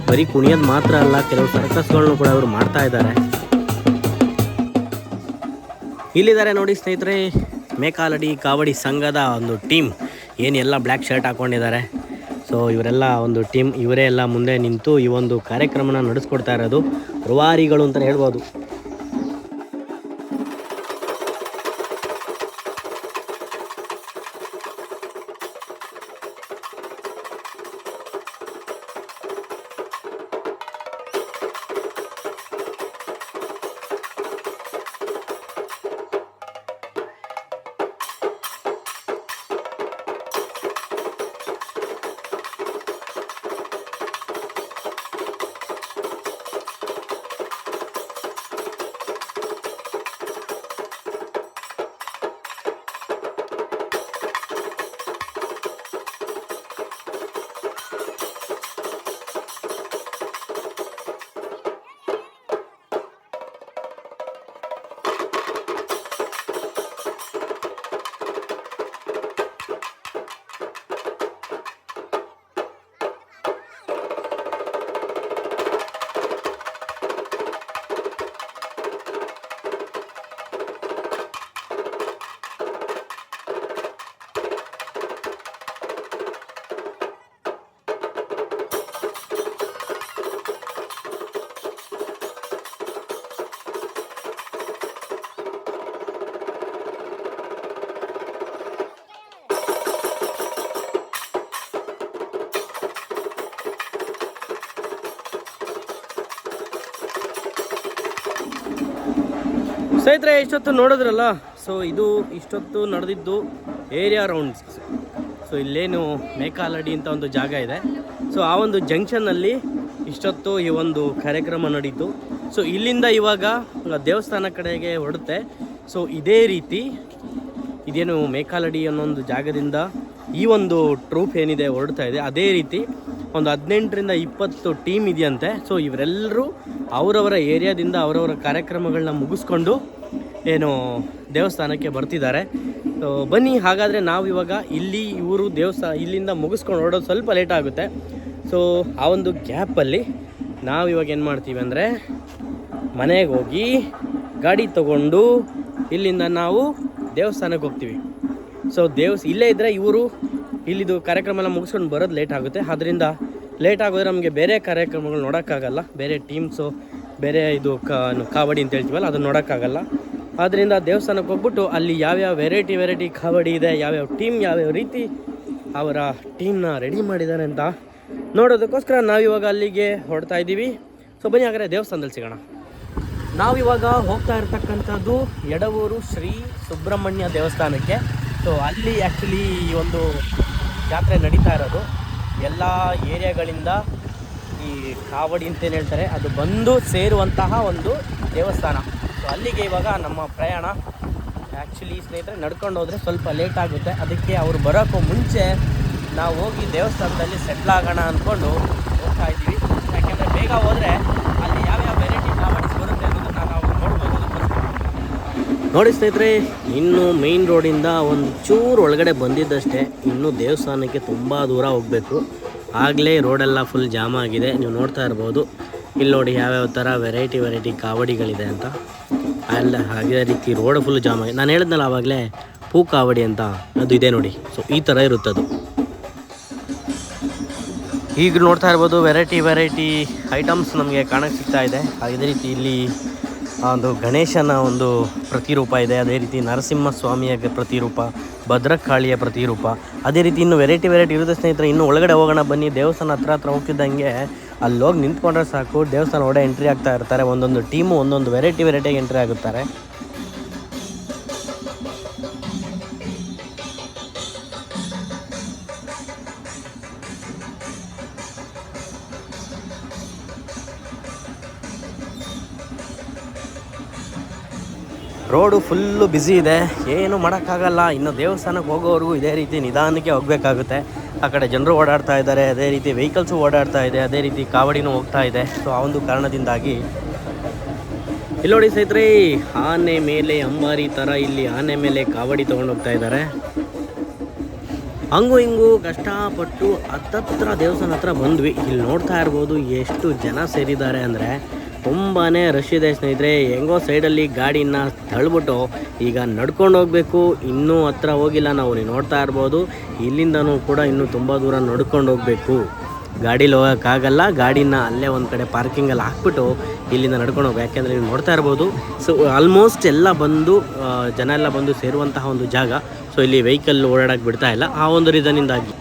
ಬರೀ ಕುಣಿಯೋದು ಮಾತ್ರ ಅಲ್ಲ, ಕೆಲವು ಸರ್ಕಸ್ಗಳನ್ನು ಕೂಡ ಇವರು ಮಾಡ್ತಾ ಇದ್ದಾರೆ. ಇಲ್ಲಿದ್ದಾರೆ ನೋಡಿ ಸ್ನೇಹಿತರೆ, ಮೇಕಾಲಡಿ ಕಾವಡಿ ಸಂಘದ ಒಂದು ಟೀಮ್. ಏನು ಎಲ್ಲ ಬ್ಲ್ಯಾಕ್ ಶರ್ಟ್ ಹಾಕ್ಕೊಂಡಿದ್ದಾರೆ ಸೊ ಇವರೆಲ್ಲ ಒಂದು ಟೀಮ್ ಇವರೇ ಎಲ್ಲ ಮುಂದೆ ನಿಂತು ಈ ಒಂದು ಕಾರ್ಯಕ್ರಮನ ನಡೆಸ್ಕೊಡ್ತಾ ಇರೋದು ರುವಾರಿಗಳು ಅಂತಲೇ ಹೇಳ್ಬೋದು. ಸ್ನೇಹಿತರೆ, ಇಷ್ಟೊತ್ತು ನೋಡಿದ್ರಲ್ಲ? ಸೊ ಇದು ಇಷ್ಟೊತ್ತು ನಡೆದಿದ್ದು ಏರಿಯಾ ರೌಂಡ್ಸ್ ಸೊ ಇಲ್ಲೇನು ಮೇಕಾಲಡಿ ಅಂತ ಒಂದು ಜಾಗ ಇದೆ. ಸೊ ಆ ಒಂದು ಜಂಕ್ಷನ್ನಲ್ಲಿ ಇಷ್ಟೊತ್ತು ಈ ಒಂದು ಕಾರ್ಯಕ್ರಮ ನಡೀತು. ಸೊ ಇಲ್ಲಿಂದ ಇವಾಗ ದೇವಸ್ಥಾನ ಕಡೆಗೆ ಹೊರಡುತ್ತೆ. ಸೊ ಇದೇ ರೀತಿ ಇದೇನು ಮೇಕಾಲಡಿ ಅನ್ನೋ ಒಂದು ಜಾಗದಿಂದ ಈ ಒಂದು ಟ್ರೂಪ್ ಏನಿದೆ ಹೊರಡ್ತಾ ಇದೆ. ಅದೇ ರೀತಿ ಒಂದು ಹದಿನೆಂಟರಿಂದ ಇಪ್ಪತ್ತು ಟೀಮ್ ಇದೆಯಂತೆ. ಸೊ ಇವರೆಲ್ಲರೂ ಅವರವರ ಏರಿಯಾದಿಂದ ಅವರವರ ಕಾರ್ಯಕ್ರಮಗಳನ್ನ ಮುಗಿಸ್ಕೊಂಡು ಏನು ದೇವಸ್ಥಾನಕ್ಕೆ ಬರ್ತಿದ್ದಾರೆ. ಸೊ ಬನ್ನಿ, ಹಾಗಾದರೆ ನಾವು ಇವಾಗ ಇಲ್ಲಿ ಇವರು ದೇವಸ್ಥಾನ ಇಲ್ಲಿಂದ ಮುಗಿಸ್ಕೊಂಡು ಹೊರಡೋದು ಸ್ವಲ್ಪ ಲೇಟ್ ಆಗುತ್ತೆ. ಸೊ ಆ ಒಂದು ಗ್ಯಾಪಲ್ಲಿ ನಾವು ಇವಾಗ ಏನು ಮಾಡ್ತೀವಿ ಅಂದರೆ ಮನೆಗೆ ಹೋಗಿ ಗಾಡಿ ತಗೊಂಡು ಇಲ್ಲಿಂದ ನಾವು ದೇವಸ್ಥಾನಕ್ಕೆ ಹೋಗ್ತೀವಿ. ಸೊ ದೇವಸ್, ಇಲ್ಲೇ ಇದ್ದರೆ ಇವರು ಇಲ್ಲಿದು ಕಾರ್ಯಕ್ರಮ ಎಲ್ಲ ಮುಗಿಸ್ಕೊಂಡು ಬರೋದು ಲೇಟ್ ಆಗುತ್ತೆ. ಅದರಿಂದ ಲೇಟ್ ಆಗೋದ್ರೆ ನಮಗೆ ಬೇರೆ ಕಾರ್ಯಕ್ರಮಗಳು ನೋಡೋಕ್ಕಾಗಲ್ಲ. ಬೇರೆ ಟೀಮ್ಸು ಬೇರೆ ಇದು ಕಾವಡಿ ಅಂತ ಹೇಳ್ತೀವಲ್ಲ, ಅದನ್ನು ನೋಡೋಕ್ಕಾಗಲ್ಲ. ಆದ್ದರಿಂದ ದೇವಸ್ಥಾನಕ್ಕೆ ಹೋಗ್ಬಿಟ್ಟು ಅಲ್ಲಿ ಯಾವ್ಯಾವ ವೆರೈಟಿ ವೆರೈಟಿ ಕಬಡ್ಡಿ ಇದೆ, ಯಾವ್ಯಾವ ಟೀಮ್ ಯಾವ್ಯಾವ ರೀತಿ ಅವರ ಟೀಮ್ನ ರೆಡಿ ಮಾಡಿದ್ದಾರೆ ಅಂತ ನೋಡೋದಕ್ಕೋಸ್ಕರ ನಾವಿವಾಗ ಅಲ್ಲಿಗೆ ಹೊಡ್ತಾ ಇದ್ದೀವಿ. ಸೊ ಬನ್ನಿ ಹಾಗಾದ್ರೆ ದೇವಸ್ಥಾನದಲ್ಲಿ ಸಿಗೋಣ. ನಾವಿವಾಗ ಹೋಗ್ತಾ ಇರ್ತಕ್ಕಂಥದ್ದು ಎಡವೂರು ಶ್ರೀ ಸುಬ್ರಹ್ಮಣ್ಯ ದೇವಸ್ಥಾನಕ್ಕೆ. ಸೊ ಅಲ್ಲಿ ಆ್ಯಕ್ಚುಲಿ ಈ ಒಂದು ಜಾತ್ರೆ ನಡೀತಾ ಇರೋದು. ಎಲ್ಲ ಏರಿಯಾಗಳಿಂದ ಈ ಕಾವಡಿ ಅಂತೇನು ಹೇಳ್ತಾರೆ, ಅದು ಬಂದು ಸೇರುವಂತಹ ಒಂದು ದೇವಸ್ಥಾನ. ಸೊ ಅಲ್ಲಿಗೆ ಇವಾಗ ನಮ್ಮ ಪ್ರಯಾಣ ಆ್ಯಕ್ಚುಲಿ ಸ್ನೇಹಿತರೆ ನಡ್ಕೊಂಡು ಹೋದರೆ ಸ್ವಲ್ಪ ಲೇಟ್ ಆಗುತ್ತೆ. ಅದಕ್ಕೆ ಅವರು ಬರೋಕ್ಕೂ ಮುಂಚೆ ನಾವು ಹೋಗಿ ದೇವಸ್ಥಾನದಲ್ಲಿ ಸೆಟ್ಲ್ ಆಗೋಣ ಅಂದ್ಕೊಂಡು ಹೋಗ್ತಾ ಇದ್ದೀವಿ. ಯಾಕೆಂದರೆ ಬೇಗ ಹೋದರೆ ಅಲ್ಲಿ ಯಾವ್ಯಾವ ವೆರೈಟಿ ಫ್ಲವರ್ಸ್ ಬರುತ್ತೆ ಅನ್ನೋದನ್ನು ನಾವು ನೋಡ್ಬೋದು ನೋಡಿ ಸ್ನೇಹಿತರೆ, ಇನ್ನು ಮೇಯ್ನ್ ರೋಡಿಂದ ಒಂದು ಚೂರು ಒಳಗಡೆ ಬಂದಿದ್ದಷ್ಟೇ ಇನ್ನು ದೇವಸ್ಥಾನಕ್ಕೆ ತುಂಬ ದೂರ ಹೋಗಬೇಕು. ಆಗಲೇ ರೋಡೆಲ್ಲ ಫುಲ್ ಜಾಮ್ ಆಗಿದೆ. ನೀವು ನೋಡ್ತಾ ಇರ್ಬೋದು. ಇಲ್ಲಿ ನೋಡಿ ಯಾವ್ಯಾವ ಥರ ವೆರೈಟಿ ವೆರೈಟಿ ಕಾವಡಿಗಳಿದೆ ಅಂತ. ಅಲ್ಲ, ಹಾಗೆ ರೀತಿ ರೋಡ್ ಫುಲ್ ಜಾಮ್ ಆಗಿದೆ ನಾನು ಹೇಳಿದ್ನಲ್ಲ ಆವಾಗಲೇ ಪೂ ಕಾವಡಿ ಅಂತ, ಅದು ಇದೆ ನೋಡಿ. ಸೊ ಈ ಥರ ಇರುತ್ತೆ ಅದು. ಈಗ ನೋಡ್ತಾ ಇರ್ಬೋದು ವೆರೈಟಿ ವೆರೈಟಿ ಐಟಮ್ಸ್ ನಮಗೆ ಕಾಣಕ್ಕೆ ಸಿಗ್ತಾ ಇದೆ. ಅದೇ ರೀತಿ ಇಲ್ಲಿ ಒಂದು ಗಣೇಶನ ಒಂದು ಪ್ರತಿರೂಪ ಇದೆ. ಅದೇ ರೀತಿ ನರಸಿಂಹ ಸ್ವಾಮಿಯ ಪ್ರತಿರೂಪ, ಭದ್ರಕಾಳಿಯ ಪ್ರತಿರೂಪ. ಅದೇ ರೀತಿ ಇನ್ನು ವೆರೈಟಿ ವೆರೈಟಿ ಇರುತ್ತೆ ಸ್ನೇಹಿತರೆ. ಇನ್ನು ಒಳಗಡೆ ಹೋಗೋಣ ಬನ್ನಿ. ದೇವಸ್ಥಾನ ಹತ್ರ ಹತ್ರ ಹೋಗ್ತಿದ್ದಂಗೆ ಅಲ್ಲಿ ಹೋಗಿ ನಿಂತ್ಕೊಂಡ್ರೆ ಸಾಕು. ದೇವಸ್ಥಾನ ಒಡೆ ಎಂಟ್ರಿ ಆಗ್ತಾ ಇರ್ತಾರೆ. ಒಂದೊಂದು ಟೀಮು ಒಂದೊಂದು ವೆರೈಟಿ ವೆರೈಟಿಯಾಗಿ ಎಂಟ್ರಿ ಆಗುತ್ತಾರೆ. ರೋಡು ಫುಲ್ಲು ಬ್ಯುಸಿ ಇದೆ. ಏನು ಮಾಡೋಕ್ಕಾಗಲ್ಲ. ಇನ್ನು ದೇವಸ್ಥಾನಕ್ಕೆ ಹೋಗೋವರೆಗೂ ಇದೇ ರೀತಿ ನಿಧಾನಕ್ಕೆ ಹೋಗಬೇಕಾಗುತ್ತೆ. ಆ ಕಡೆ ಜನರು ಓಡಾಡ್ತಾ ಇದ್ದಾರೆ. ಅದೇ ರೀತಿ ವೆಹಿಕಲ್ಸು ಓಡಾಡ್ತಾ ಇದೆ. ಅದೇ ರೀತಿ ಕಾವಡಿನೂ ಹೋಗ್ತಾ ಇದೆ. ಸೊ ಆ ಒಂದು ಕಾರಣದಿಂದಾಗಿ ಇಲ್ಲಿ ನೋಡಿ ಸ್ನೇಹಿತರೆ, ಆನೆ ಮೇಲೆ ಅಂಬಾರಿ ಥರ ಇಲ್ಲಿ ಆನೆ ಮೇಲೆ ಕಾವಡಿ ತೊಗೊಂಡು ಹೋಗ್ತಾ ಇದ್ದಾರೆ. ಹಂಗು ಹಿಂಗು ಕಷ್ಟಪಟ್ಟು ಹತ್ತತ್ರ ದೇವಸ್ಥಾನ ಹತ್ರ ಬಂದ್ವಿ. ಇಲ್ಲಿ ನೋಡ್ತಾ ಇರ್ಬೋದು ಎಷ್ಟು ಜನ ಸೇರಿದ್ದಾರೆ ಅಂದರೆ ತುಂಬಾ ರಶ್ ಇದೆ ಸ್ನೇಹಿತರೆ. ಹೆಂಗೋ ಸೈಡಲ್ಲಿ ಗಾಡಿನ ತಳ್ಬಿಟ್ಟು ಈಗ ನಡ್ಕೊಂಡು ಹೋಗಬೇಕು. ಇನ್ನೂ ಹತ್ರ ಹೋಗಿಲ್ಲ ನಾವು ನೀವು ನೋಡ್ತಾ ಇರ್ಬೋದು. ಇಲ್ಲಿಂದನೂ ಕೂಡ ಇನ್ನೂ ತುಂಬ ದೂರ ನಡ್ಕೊಂಡು ಹೋಗಬೇಕು. ಗಾಡೀಲಿ ಹೋಗೋಕ್ಕಾಗಲ್ಲ ಗಾಡಿನ ಅಲ್ಲೇ ಒಂದು ಕಡೆ ಪಾರ್ಕಿಂಗಲ್ಲಿ ಹಾಕ್ಬಿಟ್ಟು ಇಲ್ಲಿಂದ ನಡ್ಕೊಂಡು ಹೋಗಿ ಯಾಕೆಂದರೆ ನೀವು ನೋಡ್ತಾ ಇರ್ಬೋದು. ಸೊ ಆಲ್ಮೋಸ್ಟ್ ಎಲ್ಲ ಬಂದು ಜನ ಎಲ್ಲ ಬಂದು ಸೇರುವಂತಹ ಒಂದು ಜಾಗ. ಸೊ ಇಲ್ಲಿ ವೆಹಿಕಲ್ ಓಡಾಡಕ್ಕೆ ಬಿಡ್ತಾ ಇಲ್ಲ. ಆ ಒಂದು ರೀಸನಿಂದಾಗಿ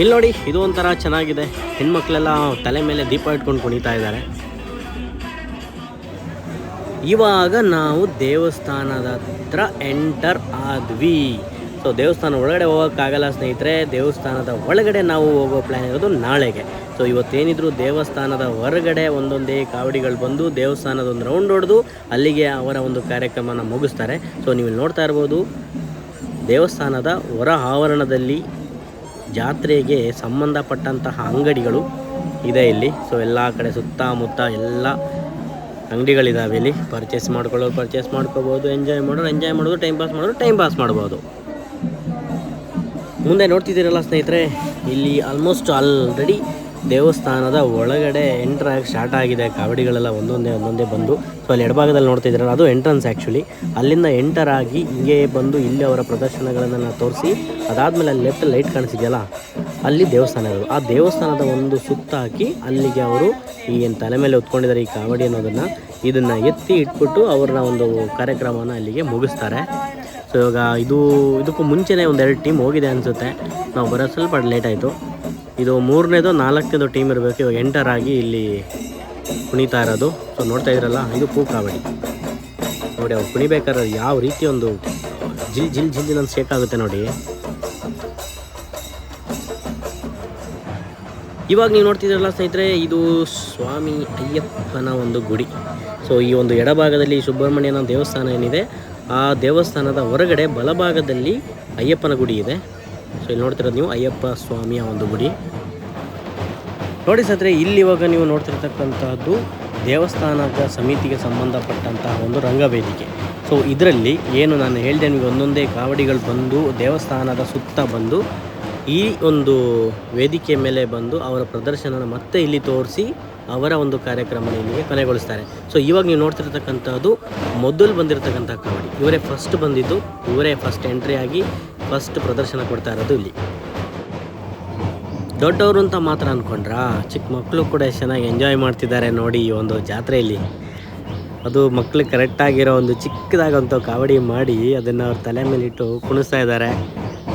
ಇಲ್ಲಿ ನೋಡಿ, ಇದು ಒಂಥರ ಚೆನ್ನಾಗಿದೆ. ಹೆಣ್ಮಕ್ಳೆಲ್ಲ ತಲೆ ಮೇಲೆ ದೀಪ ಇಟ್ಕೊಂಡು ಕುಣಿತಾ ಇದ್ದಾರೆ. ಇವಾಗ ನಾವು ದೇವಸ್ಥಾನದ ಹತ್ರ ಎಂಟರ್ ಆದ್ವಿ. ಸೊ ದೇವಸ್ಥಾನ ಒಳಗಡೆ ಹೋಗೋಕ್ಕಾಗಲ್ಲ ಸ್ನೇಹಿತರೆ, ದೇವಸ್ಥಾನದ ಒಳಗಡೆ ನಾವು ಹೋಗೋ ಪ್ಲ್ಯಾನ್ ಇರೋದು ನಾಳೆಗೆ. ಸೊ ಇವತ್ತೇನಿದ್ರು ದೇವಸ್ಥಾನದ ಹೊರಗಡೆ ಒಂದೊಂದೇ ಕಾವಡಿಗಳು ಬಂದು ದೇವಸ್ಥಾನದ ಒಂದು ರೌಂಡ್ ಹೊಡೆದು ಅಲ್ಲಿಗೆ ಅವರ ಒಂದು ಕಾರ್ಯಕ್ರಮನ ಮುಗಿಸ್ತಾರೆ. ಸೊ ನೀವು ನೋಡ್ತಾ ಇರ್ಬೋದು, ದೇವಸ್ಥಾನದ ಹೊರ ಆವರಣದಲ್ಲಿ ಜಾತ್ರೆಗೆ ಸಂಬಂಧಪಟ್ಟಂತಹ ಅಂಗಡಿಗಳು ಇದೆ ಇಲ್ಲಿ. ಸೊ ಎಲ್ಲ ಕಡೆ ಸುತ್ತಮುತ್ತ ಎಲ್ಲ ಅಂಗಡಿಗಳಿದ್ದಾವೆ ಇಲ್ಲಿ. ಪರ್ಚೇಸ್ ಮಾಡ್ಕೊಳ್ಳೋರು ಪರ್ಚೇಸ್ ಮಾಡ್ಕೋಬೋದು ಎಂಜಾಯ್ ಮಾಡೋರು ಎಂಜಾಯ್ ಮಾಡೋದು ಟೈಮ್ ಪಾಸ್ ಮಾಡೋದು ಟೈಮ್ ಪಾಸ್ ಮಾಡ್ಬೋದು. ಮುಂದೆ ನೋಡ್ತಿದ್ದೀರಲ್ಲ ಸ್ನೇಹಿತರೆ, ಇಲ್ಲಿ ಆಲ್ಮೋಸ್ಟ್ ಆಲ್ರೆಡಿ ದೇವಸ್ಥಾನದ ಒಳಗಡೆ ಎಂಟ್ರ್ ಆಗಿ ಸ್ಟಾರ್ಟ್ ಆಗಿದೆ. ಕಾವಡಿಗಳೆಲ್ಲ ಒಂದೊಂದೇ ಒಂದೊಂದೇ ಬಂದು ಸೊ ಅಲ್ಲಿ ಎಡಭಾಗದಲ್ಲಿ ನೋಡ್ತಿದ್ದೀರಲ್ಲ ಅದು ಎಂಟ್ರನ್ಸ್ ಆ್ಯಕ್ಚುಲಿ ಅಲ್ಲಿಂದ ಎಂಟರ್ ಆಗಿ ಹಿಂಗೆ ಬಂದು ಇಲ್ಲಿ ಅವರ ಪ್ರದರ್ಶನಗಳನ್ನು ತೋರಿಸಿ, ಅದಾದಮೇಲೆ ಅಲ್ಲಿ ಲೆಫ್ಟ್ ಲೈಟ್ ಕಾಣಿಸಿದೆಯಲ್ಲ ಅಲ್ಲಿ ದೇವಸ್ಥಾನ ಇರೋದು ಆ ದೇವಸ್ಥಾನದ ಒಂದು ಸುತ್ತ ಹಾಕಿ ಅಲ್ಲಿಗೆ ಅವರು ಈ ಏನು ತಲೆ ಮೇಲೆ ಹೊತ್ಕೊಂಡಿದ್ದಾರೆ ಈ ಕಾವಡಿ ಅನ್ನೋದನ್ನು, ಇದನ್ನು ಎತ್ತಿ ಇಟ್ಬಿಟ್ಟು ಅವ್ರನ್ನ ಒಂದು ಕಾರ್ಯಕ್ರಮನ ಅಲ್ಲಿಗೆ ಮುಗಿಸ್ತಾರೆ. ಸೊ ಇವಾಗ ಇದು, ಇದಕ್ಕೂ ಮುಂಚೆನೇ ಒಂದೆರಡು ಟೀಮ್ ಹೋಗಿದೆ ಅನಿಸುತ್ತೆ. ನಾವು ಬರೋ ಸ್ವಲ್ಪ ಲೇಟ್ ಆಯಿತು. ಇದು ಮೂರನೇದು, ನಾಲ್ಕನೇದು ಟೀಮ್ ಇರಬೇಕು. ಇವಾಗ ಎಂಟರ್ ಆಗಿ ಇಲ್ಲಿ ಕುಣಿತಾ ಇರೋದು. ಸೊ ನೋಡ್ತಾ ಇದ್ರಲ್ಲ ಇದು ಪೂ ಕಾವಡಿ ನೋಡಿ, ಅವ್ರು ಕುಣಿಬೇಕಾದ್ರೆ ಯಾವ ರೀತಿ ಒಂದು ಜಿಲ್ ಜಿಲ್ ಜಿಲ್ ಜಿಲ್ ಅಂತ ಶೇಕ್ ಆಗುತ್ತೆ ನೋಡಿ. ಇವಾಗ ನೀವು ನೋಡ್ತಿದ್ರಲ್ಲ ಸ್ನೇಹಿತರೆ, ಇದು ಸ್ವಾಮಿ ಅಯ್ಯಪ್ಪನ ಒಂದು ಗುಡಿ. ಸೊ ಈ ಒಂದು ಎಡಭಾಗದಲ್ಲಿ ಸುಬ್ರಹ್ಮಣ್ಯನ ದೇವಸ್ಥಾನ ಏನಿದೆ, ಆ ದೇವಸ್ಥಾನದ ಹೊರಗಡೆ ಬಲಭಾಗದಲ್ಲಿ ಅಯ್ಯಪ್ಪನ ಗುಡಿ ಇದೆ. ಸೊ ಇಲ್ಲಿ ನೋಡ್ತಿರೋದು ನೀವು ಅಯ್ಯಪ್ಪ ಸ್ವಾಮಿಯ ಒಂದು ಗುಡಿ. ನೋಡಿ ಸದ್ರೆ ಇಲ್ಲಿ ಇವಾಗ ನೀವು ನೋಡ್ತಿರ್ತಕ್ಕಂಥದ್ದು ದೇವಸ್ಥಾನದ ಸಮಿತಿಗೆ ಸಂಬಂಧಪಟ್ಟಂತಹ ಒಂದು ರಂಗವೇದಿಕೆ. ಸೊ ಇದರಲ್ಲಿ ಏನು ನಾನು ಹೇಳಿದೆ, ನಿಮಗೆ ಒಂದೊಂದೇ ಕಾವಡಿಗಳು ಬಂದು, ದೇವಸ್ಥಾನದ ಸುತ್ತ ಬಂದು, ಈ ಒಂದು ವೇದಿಕೆ ಮೇಲೆ ಬಂದು ಅವರ ಪ್ರದರ್ಶನನ ಮತ್ತೆ ಇಲ್ಲಿ ತೋರಿಸಿ ಅವರ ಒಂದು ಕಾರ್ಯಕ್ರಮ ಇಲ್ಲಿಗೆ ಕೊನೆಗೊಳಿಸ್ತಾರೆ. ಸೊ ಇವಾಗ ನೀವು ನೋಡ್ತಿರ್ತಕ್ಕಂಥದ್ದು ಮೊದಲು ಬಂದಿರತಕ್ಕಂಥ ಕಾವಡಿ. ಇವರೇ ಫಸ್ಟ್ ಬಂದಿದ್ದು, ಇವರೇ ಫಸ್ಟ್ ಎಂಟ್ರಿ ಆಗಿ ಫಸ್ಟ್ ಪ್ರದರ್ಶನ ಕೊಡ್ತಾ ಇರೋದು ಇಲ್ಲಿ. ದೊಡ್ಡವರು ಅಂತ ಮಾತ್ರ ಅಂದ್ಕೊಂಡ್ರಾ ಚಿಕ್ಕ ಮಕ್ಕಳು ಕೂಡ ಚೆನ್ನಾಗಿ ಎಂಜಾಯ್ ಮಾಡ್ತಿದ್ದಾರೆ ನೋಡಿ ಈ ಒಂದು ಜಾತ್ರೆಯಲ್ಲಿ. ಅದು ಮಕ್ಳಿಗೆ ಕರೆಕ್ಟಾಗಿರೋ ಒಂದು ಚಿಕ್ಕದಾಗಂತ ಕಾವಡಿ ಮಾಡಿ ಅದನ್ನು ಅವ್ರ ತಲೆ ಮೇಲೆ ಇಟ್ಟು ಕುಣಿಸ್ತಾ ಇದ್ದಾರೆ.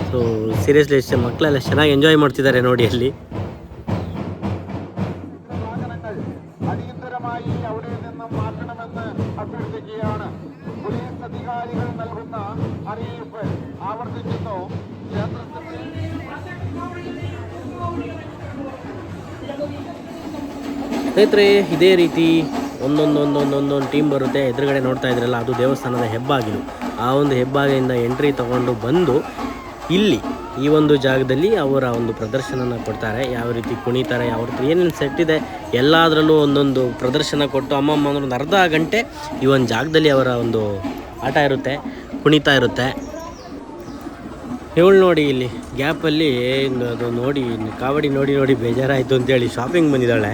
ಸೊ ಸೀರಿಯಸ್ಲಿ ಎಷ್ಟು ಮಕ್ಕಳೆಲ್ಲ ಚೆನ್ನಾಗಿ ಎಂಜಾಯ್ ಮಾಡ್ತಿದ್ದಾರೆ ನೋಡಿ ಅಲ್ಲಿ. ಸ್ನೇಹಿತರೆ, ಇದೇ ರೀತಿ ಒಂದೊಂದೊಂದೊಂದೊಂದೊಂದು ಒಂದೊಂದು ಒಂದೊಂದು ಟೀಮ್ ಬರುತ್ತೆ. ಎದುರುಗಡೆ ನೋಡ್ತಾ ಇದ್ರಲ್ಲ, ಅದು ದೇವಸ್ಥಾನದ ಹೆಬ್ಬಾಗಿಲು. ಆ ಒಂದು ಹೆಬ್ಬಾಗಿಲಿಂದ ಎಂಟ್ರಿ ತಗೊಂಡು ಬಂದು ಇಲ್ಲಿ ಈ ಒಂದು ಜಾಗದಲ್ಲಿ ಅವರ ಒಂದು ಪ್ರದರ್ಶನನ ಕೊಡ್ತಾರೆ. ಯಾವ ರೀತಿ ಕುಣಿತಾರೆ, ಯಾವ ರೀತಿ ಏನೇನು ಸೆಟ್ ಇದೆ, ಎಲ್ಲದರಲ್ಲೂ ಒಂದೊಂದು ಪ್ರದರ್ಶನ ಕೊಟ್ಟು ಅಮ್ಮಮ್ಮ ಅಂದ್ರೆ ಒಂದು ಅರ್ಧ ಗಂಟೆ ಈ ಒಂದು ಜಾಗದಲ್ಲಿ ಅವರ ಒಂದು ಆಟ ಇರುತ್ತೆ, ಕುಣಿತಾ ಇರುತ್ತೆ. ಇವಳು ನೋಡಿ ಇಲ್ಲಿ, ಗ್ಯಾಪಲ್ಲಿ ಅದು ನೋಡಿ, ಕಾವಡಿ ನೋಡಿ ನೋಡಿ ಬೇಜಾರಾಯಿತು ಅಂತೇಳಿ ಶಾಪಿಂಗ್ ಬಂದಿದ್ದಾಳೆ.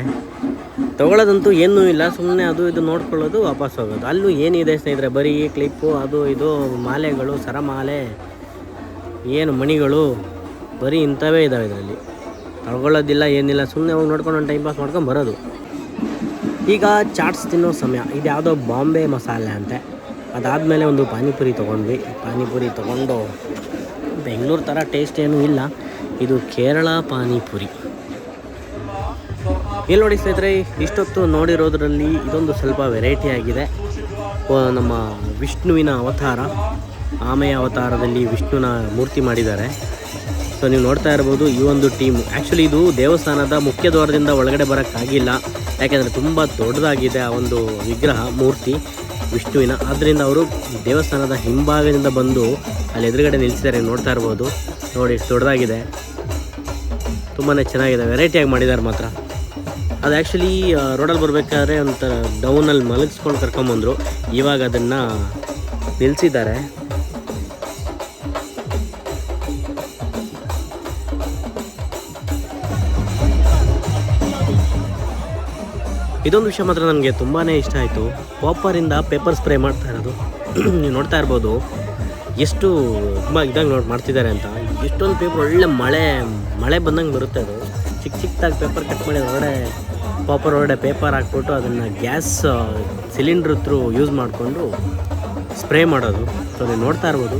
ತೊಗೊಳೋದಂತೂ ಏನೂ ಇಲ್ಲ. ಸುಮ್ಮನೆ ಅದು ಇದು ನೋಡ್ಕೊಳ್ಳೋದು ವಾಪಸ್ ಹೋಗೋದು. ಅಲ್ಲೂ ಏನಿದೆ ಸ್ನೇಹಿತರೆ, ಬರೀ ಕ್ಲಿಪ್ಪು ಅದು ಇದು, ಮಾಲೆಗಳು, ಸರಮಾಲೆ, ಏನು ಮಣಿಗಳು, ಬರೀ ಇಂಥವೇ ಇದ್ದಾವೆ ಇದರಲ್ಲಿ. ತಗೊಳ್ಳೋದಿಲ್ಲ ಏನಿಲ್ಲ. ಸುಮ್ಮನೆ ಹೋಗಿ ನೋಡ್ಕೊಂಡು ಟೈಮ್ ಪಾಸ್ ಮಾಡ್ಕೊಂಡು ಬರೋದು. ಈಗ ಚಾಟ್ಸ್ ತಿನ್ನೋ ಸಮಯ. ಇದು ಯಾವುದೋ ಬಾಂಬೆ ಮಸಾಲೆ ಅಂತೆ. ಅದಾದಮೇಲೆ ಒಂದು ಪಾನಿಪುರಿ ತೊಗೊಂಡ್ವಿ. ಪಾನಿಪುರಿ ತೊಗೊಂಡು ಬೆಂಗಳೂರು ಥರ ಟೇಸ್ಟ್ ಏನೂ ಇಲ್ಲ. ಇದು ಕೇರಳ ಪಾನಿಪುರಿ. ಇಲ್ಲಿ ನೋಡಿ ಸ್ನೇಹಿತರೆ, ಇಷ್ಟೊತ್ತು ನೋಡಿರೋದ್ರಲ್ಲಿ ಇದೊಂದು ಸ್ವಲ್ಪ ವೆರೈಟಿ ಆಗಿದೆ. ನಮ್ಮ ವಿಷ್ಣುವಿನ ಅವತಾರ. ಆಮೆಯ ಅವತಾರದಲ್ಲಿ ವಿಷ್ಣುವಿನ ಮೂರ್ತಿ ಮಾಡಿದ್ದಾರೆ. ಸೊ ನೀವು ನೋಡ್ತಾ ಇರ್ಬೋದು ಈ ಒಂದು ಟೀಮು ಆ್ಯಕ್ಚುಲಿ ಇದು ದೇವಸ್ಥಾನದ ಮುಖ್ಯ ದ್ವಾರದಿಂದ ಒಳಗಡೆ ಬರೋಕ್ಕಾಗಿಲ್ಲ. ಯಾಕೆಂದರೆ ತುಂಬ ದೊಡ್ಡದಾಗಿದೆ ಆ ಒಂದು ವಿಗ್ರಹ, ಮೂರ್ತಿ, ವಿಷ್ಣುವಿನ. ಆದ್ದರಿಂದ ಅವರು ದೇವಸ್ಥಾನದ ಹಿಂಭಾಗದಿಂದ ಬಂದು ಅಲ್ಲಿ ಎದುರುಗಡೆ ನಿಲ್ಲಿಸಿದ್ದಾರೆ ನೋಡ್ತಾ ಇರ್ಬೋದು. ನೋಡಿ, ದೊಡ್ಡದಾಗಿದೆ. ತುಂಬಾ ಚೆನ್ನಾಗಿದೆ. ವೆರೈಟಿಯಾಗಿ ಮಾಡಿದ್ದಾರೆ ಮಾತ್ರ. ಅದು ಆ್ಯಕ್ಚುಲಿ ರೋಡಲ್ಲಿ ಬರಬೇಕಾದ್ರೆ ಅಂತ ಡೌನಲ್ಲಿ ಮಲಗಿಸ್ಕೊಂಡು ಕರ್ಕೊಂಬಂದರು. ಇವಾಗ ಅದನ್ನು ನಿಲ್ಲಿಸಿದ್ದಾರೆ ಇದೊಂದು ವಿಷಯ ಮಾತ್ರ ನನಗೆ ತುಂಬಾ ಇಷ್ಟ ಆಯಿತು. ಪಾಪರಿಂದ ಪೇಪರ್ ಸ್ಪ್ರೇ ಮಾಡ್ತಾ ಇರೋದು. ನೀವು ನೋಡ್ತಾ ಇರ್ಬೋದು. ಎಷ್ಟು ತುಂಬ ಇದಾಗಿ ನೋಡಿ, ಮಾಡ್ತಿದ್ದಾರೆ ಅಂತ. ಎಷ್ಟೊಂದು ಪೇಪರ್ ಒಳ್ಳೆ ಮಳೆ ಮಳೆ ಬಂದಂಗೆ ಬರುತ್ತೆ ಅದು. ಚಿಕ್ಕ ಚಿಕ್ಕದಾಗಿ ಪೇಪರ್ ಕಟ್ ಮಾಡಿ ಹೊರಗಡೆ ಪಾಪರ್ ಹೊರಗಡೆ ಪೇಪರ್ ಹಾಕ್ಬಿಟ್ಟು ಅದನ್ನು ಗ್ಯಾಸ್ ಸಿಲಿಂಡ್ರ್ ಥ್ರೂ ಯೂಸ್ ಮಾಡಿಕೊಂಡು ಸ್ಪ್ರೇ ಮಾಡೋದು. ಸೊ ನೀವು ನೋಡ್ತಾ ಇರ್ಬೋದು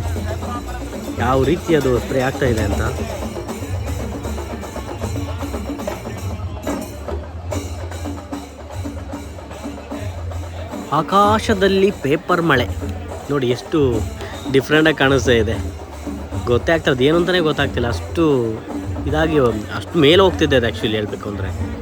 ಯಾವ ರೀತಿ ಅದು ಸ್ಪ್ರೇ ಆಗ್ತಾ ಇದೆ ಅಂತ. ಆಕಾಶದಲ್ಲಿ ಪೇಪರ್ ಮಳೆ. ನೋಡಿ ಎಷ್ಟು ಡಿಫ್ರೆಂಟಾಗಿ ಕಾಣಿಸ್ತಾ ಇದೆ. ಗೊತ್ತೇ ಆಗ್ತದೆ ಏನು ಅಂತಲೇ ಗೊತ್ತಾಗ್ತಿಲ್ಲ. ಅಷ್ಟು ಇದಾಗಿ ಅಷ್ಟು ಮೇಲೆ ಹೋಗ್ತಿದ್ದೆ ಅದು ಆ್ಯಕ್ಚುಲಿ ಹೇಳಬೇಕು ಅಂದರೆ.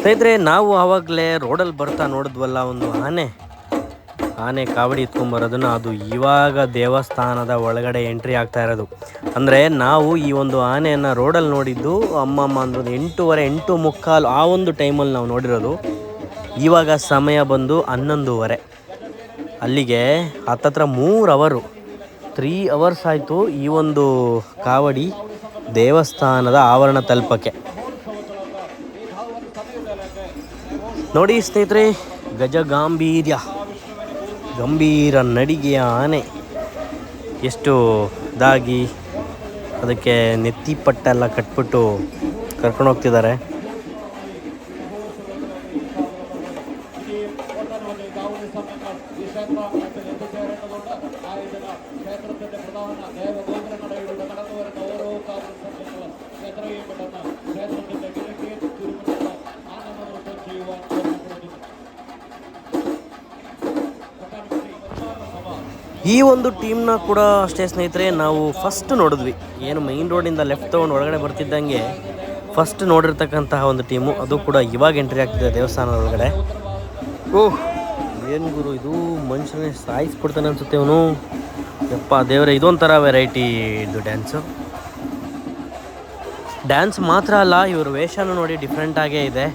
ಸ್ನೇಹಿತರೆ, ನಾವು ಆವಾಗಲೇ ರೋಡಲ್ಲಿ ಬರ್ತಾ ನೋಡಿದ್ವಲ್ಲ ಒಂದು ಆನೆ. ಆನೆ ಕಾವಡಿ ಎತ್ಕೊಂಬರೋದನ್ನು, ಅದು ಇವಾಗ ದೇವಸ್ಥಾನದ ಒಳಗಡೆ ಎಂಟ್ರಿ ಆಗ್ತಾ ಇರೋದು. ಅಂದರೆ ನಾವು ಈ ಒಂದು ಆನೆಯನ್ನು ರೋಡಲ್ಲಿ ನೋಡಿದ್ದು ಅಮ್ಮಮ್ಮ ಅಂದ್ರೆ ಎಂಟೂವರೆ, ಎಂಟು ಮುಕ್ಕಾಲು ಆ ಒಂದು ಟೈಮಲ್ಲಿ ನಾವು ನೋಡಿರೋದು. ಇವಾಗ ಸಮಯ ಬಂದು ಹನ್ನೊಂದುವರೆ. ಅಲ್ಲಿಗೆ ಹತ್ತತ್ರ ಮೂರು ಅವರು, ತ್ರೀ ಅವರ್ಸ್ ಆಯಿತು ಈ ಒಂದು ಕಾವಡಿ ದೇವಸ್ಥಾನದ ಆವರಣ ತಲುಪಕ್ಕೆ. ನೋಡಿ ಸ್ನೇಹಿತರೆ ಗಜ ಗಾಂಭೀರ್ಯ ಗಂಭೀರ ನಡಿಗೆಯ ಆನೆ. ಎಷ್ಟು ದಾಗಿ ಅದಕ್ಕೆ ನೆತ್ತಿ ಪಟ್ಟೆಲ್ಲ ಕಟ್ಬಿಟ್ಟು ಕರ್ಕೊಂಡು ಹೋಗ್ತಿದ್ದಾರೆ. ಈ ಒಂದು ಟೀಮ್ನ ಕೂಡ ಅಷ್ಟೇ ಸ್ನೇಹಿತರೆ, ನಾವು ಫಸ್ಟ್ ನೋಡಿದ್ವಿ. ಏನು ಮೈನ್ ರೋಡಿಂದ ಲೆಫ್ಟ್ ತೊಗೊಂಡು ಒಳಗಡೆ ಬರ್ತಿದ್ದಂಗೆ ಫಸ್ಟ್ ನೋಡಿರ್ತಕ್ಕಂತಹ ಒಂದು ಟೀಮು. ಅದು ಕೂಡ ಇವಾಗ ಎಂಟ್ರಿ ಆಗ್ತಿದೆ ದೇವಸ್ಥಾನದ ಒಳಗಡೆ. ಓಹ್, ಏನು ಗುರು ಇದು? ಮನುಷ್ಯನೇ ಸಾಯಿಸ್ಬಿಡ್ತಾನೆ ಅನ್ಸುತ್ತೆ ಅವನು ಯಪ್ಪ ದೇವರೇ, ಇದೊಂಥರ ವೆರೈಟಿ ಇದು ಡ್ಯಾನ್ಸು ಡ್ಯಾನ್ಸ್ ಮಾತ್ರ ಅಲ್ಲ, ಇವ್ರ ವೇಷನೂ ನೋಡಿ ಡಿಫ್ರೆಂಟಾಗೇ ಇದೆ.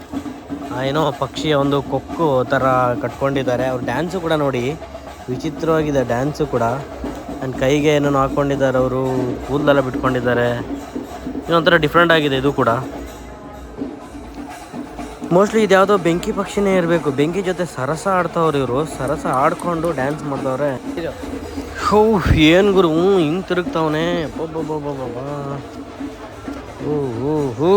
ಏನೋ ಪಕ್ಷಿಯ ಒಂದು ಕೊಕ್ಕು ಥರ ಕಟ್ಕೊಂಡಿದ್ದಾರೆ. ಅವ್ರ ಡ್ಯಾನ್ಸು ಕೂಡ ನೋಡಿ. ವಿಚಿತ್ರವಾಗಿದೆ ಡ್ಯಾನ್ಸು ಕೂಡ. ಆ್ಯಂಡ್ ಕೈಗೆ ಏನೋ ಹಾಕ್ಕೊಂಡಿದ್ದಾರೆ ಅವರು, ಕೂದಲೆಲ್ಲ ಬಿಟ್ಕೊಂಡಿದ್ದಾರೆ. ಇನ್ನೊಂಥರ ಡಿಫ್ರೆಂಟ್ ಆಗಿದೆ ಇದು ಕೂಡ. ಮೋಸ್ಟ್ಲಿ ಇದು ಯಾವುದೋ ಬೆಂಕಿ ಪಕ್ಷಿನೇ ಇರಬೇಕು. ಬೆಂಕಿ ಜೊತೆ ಸರಸ ಆಡ್ತಾವ್ರು ಇವರು. ಸರಸ ಆಡ್ಕೊಂಡು ಡ್ಯಾನ್ಸ್ ಮಾಡ್ತಾವ್ರೆ ಹೋ, ಏನು ಗುರು, ಹ್ಞೂ, ಹಿಂಗೆ ತಿರುಗ್ತಾವನೆ. ಓ ಹೋ ಹೋ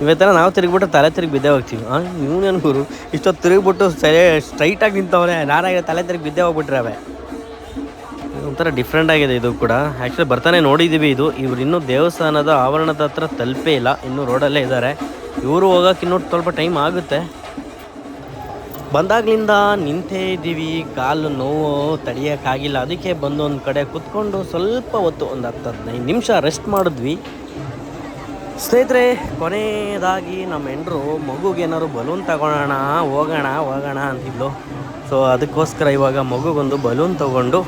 ಇವತ್ತೆಲ್ಲ ನಾವು ತಿರುಗಿಬಿಟ್ಟು ತಲೆ ತಿರುಗಿ ಬಿದ್ದೇ ಹೋಗ್ತೀವಿ ಹಾಂ ಇವನೇನು ಗುರು? ಇಷ್ಟೊತ್ತು ತಿರುಗಿಬಿಟ್ಟು ಸರಿ, ಸ್ಟ್ರೈಟಾಗಿ ನಿಂತವನೆ. ನಾನಾಗ ತಲೆ ತಿರುಗಿ ಬಿದ್ದೇ ಹೋಗ್ಬಿಟ್ರೆ ಅವೆ. ಒಂಥರ ಡಿಫ್ರೆಂಟ್ ಆಗಿದೆ ಇದು ಕೂಡ. ಆ್ಯಕ್ಚುಲಿ ಬರ್ತಾನೆ ನೋಡಿದ್ದೀವಿ ಇದು. ಇವ್ರು ಇನ್ನೂ ದೇವಸ್ಥಾನದ ಆವರಣದ ಹತ್ರ ತಲುಪೇ ಇಲ್ಲ. ಇನ್ನೂ ರೋಡಲ್ಲೇ ಇದ್ದಾರೆ ಇವರು ಹೋಗೋಕೆ ಇನ್ನೂ ಸ್ವಲ್ಪ ಟೈಮ್ ಆಗುತ್ತೆ. ಬಂದಾಗ್ಲಿಂದ ನಿಂತೇ ಇದ್ದೀವಿ ಕಾಲು ನೋವು ತಡಿಯೋಕ್ಕಾಗಿಲ್ಲ ಅದಕ್ಕೆ ಬಂದು ಒಂದು ಕಡೆ ಕುತ್ಕೊಂಡು ಸ್ವಲ್ಪ ಹೊತ್ತು ಒಂದು ಹತ್ತು ಹದಿನೈದು ನಿಮಿಷ ರೆಸ್ಟ್ ಮಾಡಿದ್ವಿ. ಸ್ನೇಹಿತರೆ, ಕೊನೆಯದಾಗಿ ನಮ್ಮ ಹೆಂಡ್ರು ಮಗುಗೆ ಏನಾದ್ರು ಬಲೂನ್ ತಗೊಳ್ಳೋಣ ಹೋಗೋಣ ಹೋಗೋಣ ಅಂತಿದ್ಲು. ಸೊ ಅದಕ್ಕೋಸ್ಕರ ಇವಾಗ ಮಗುಗೊಂದು ಬಲೂನ್ ತೊಗೊಂಡು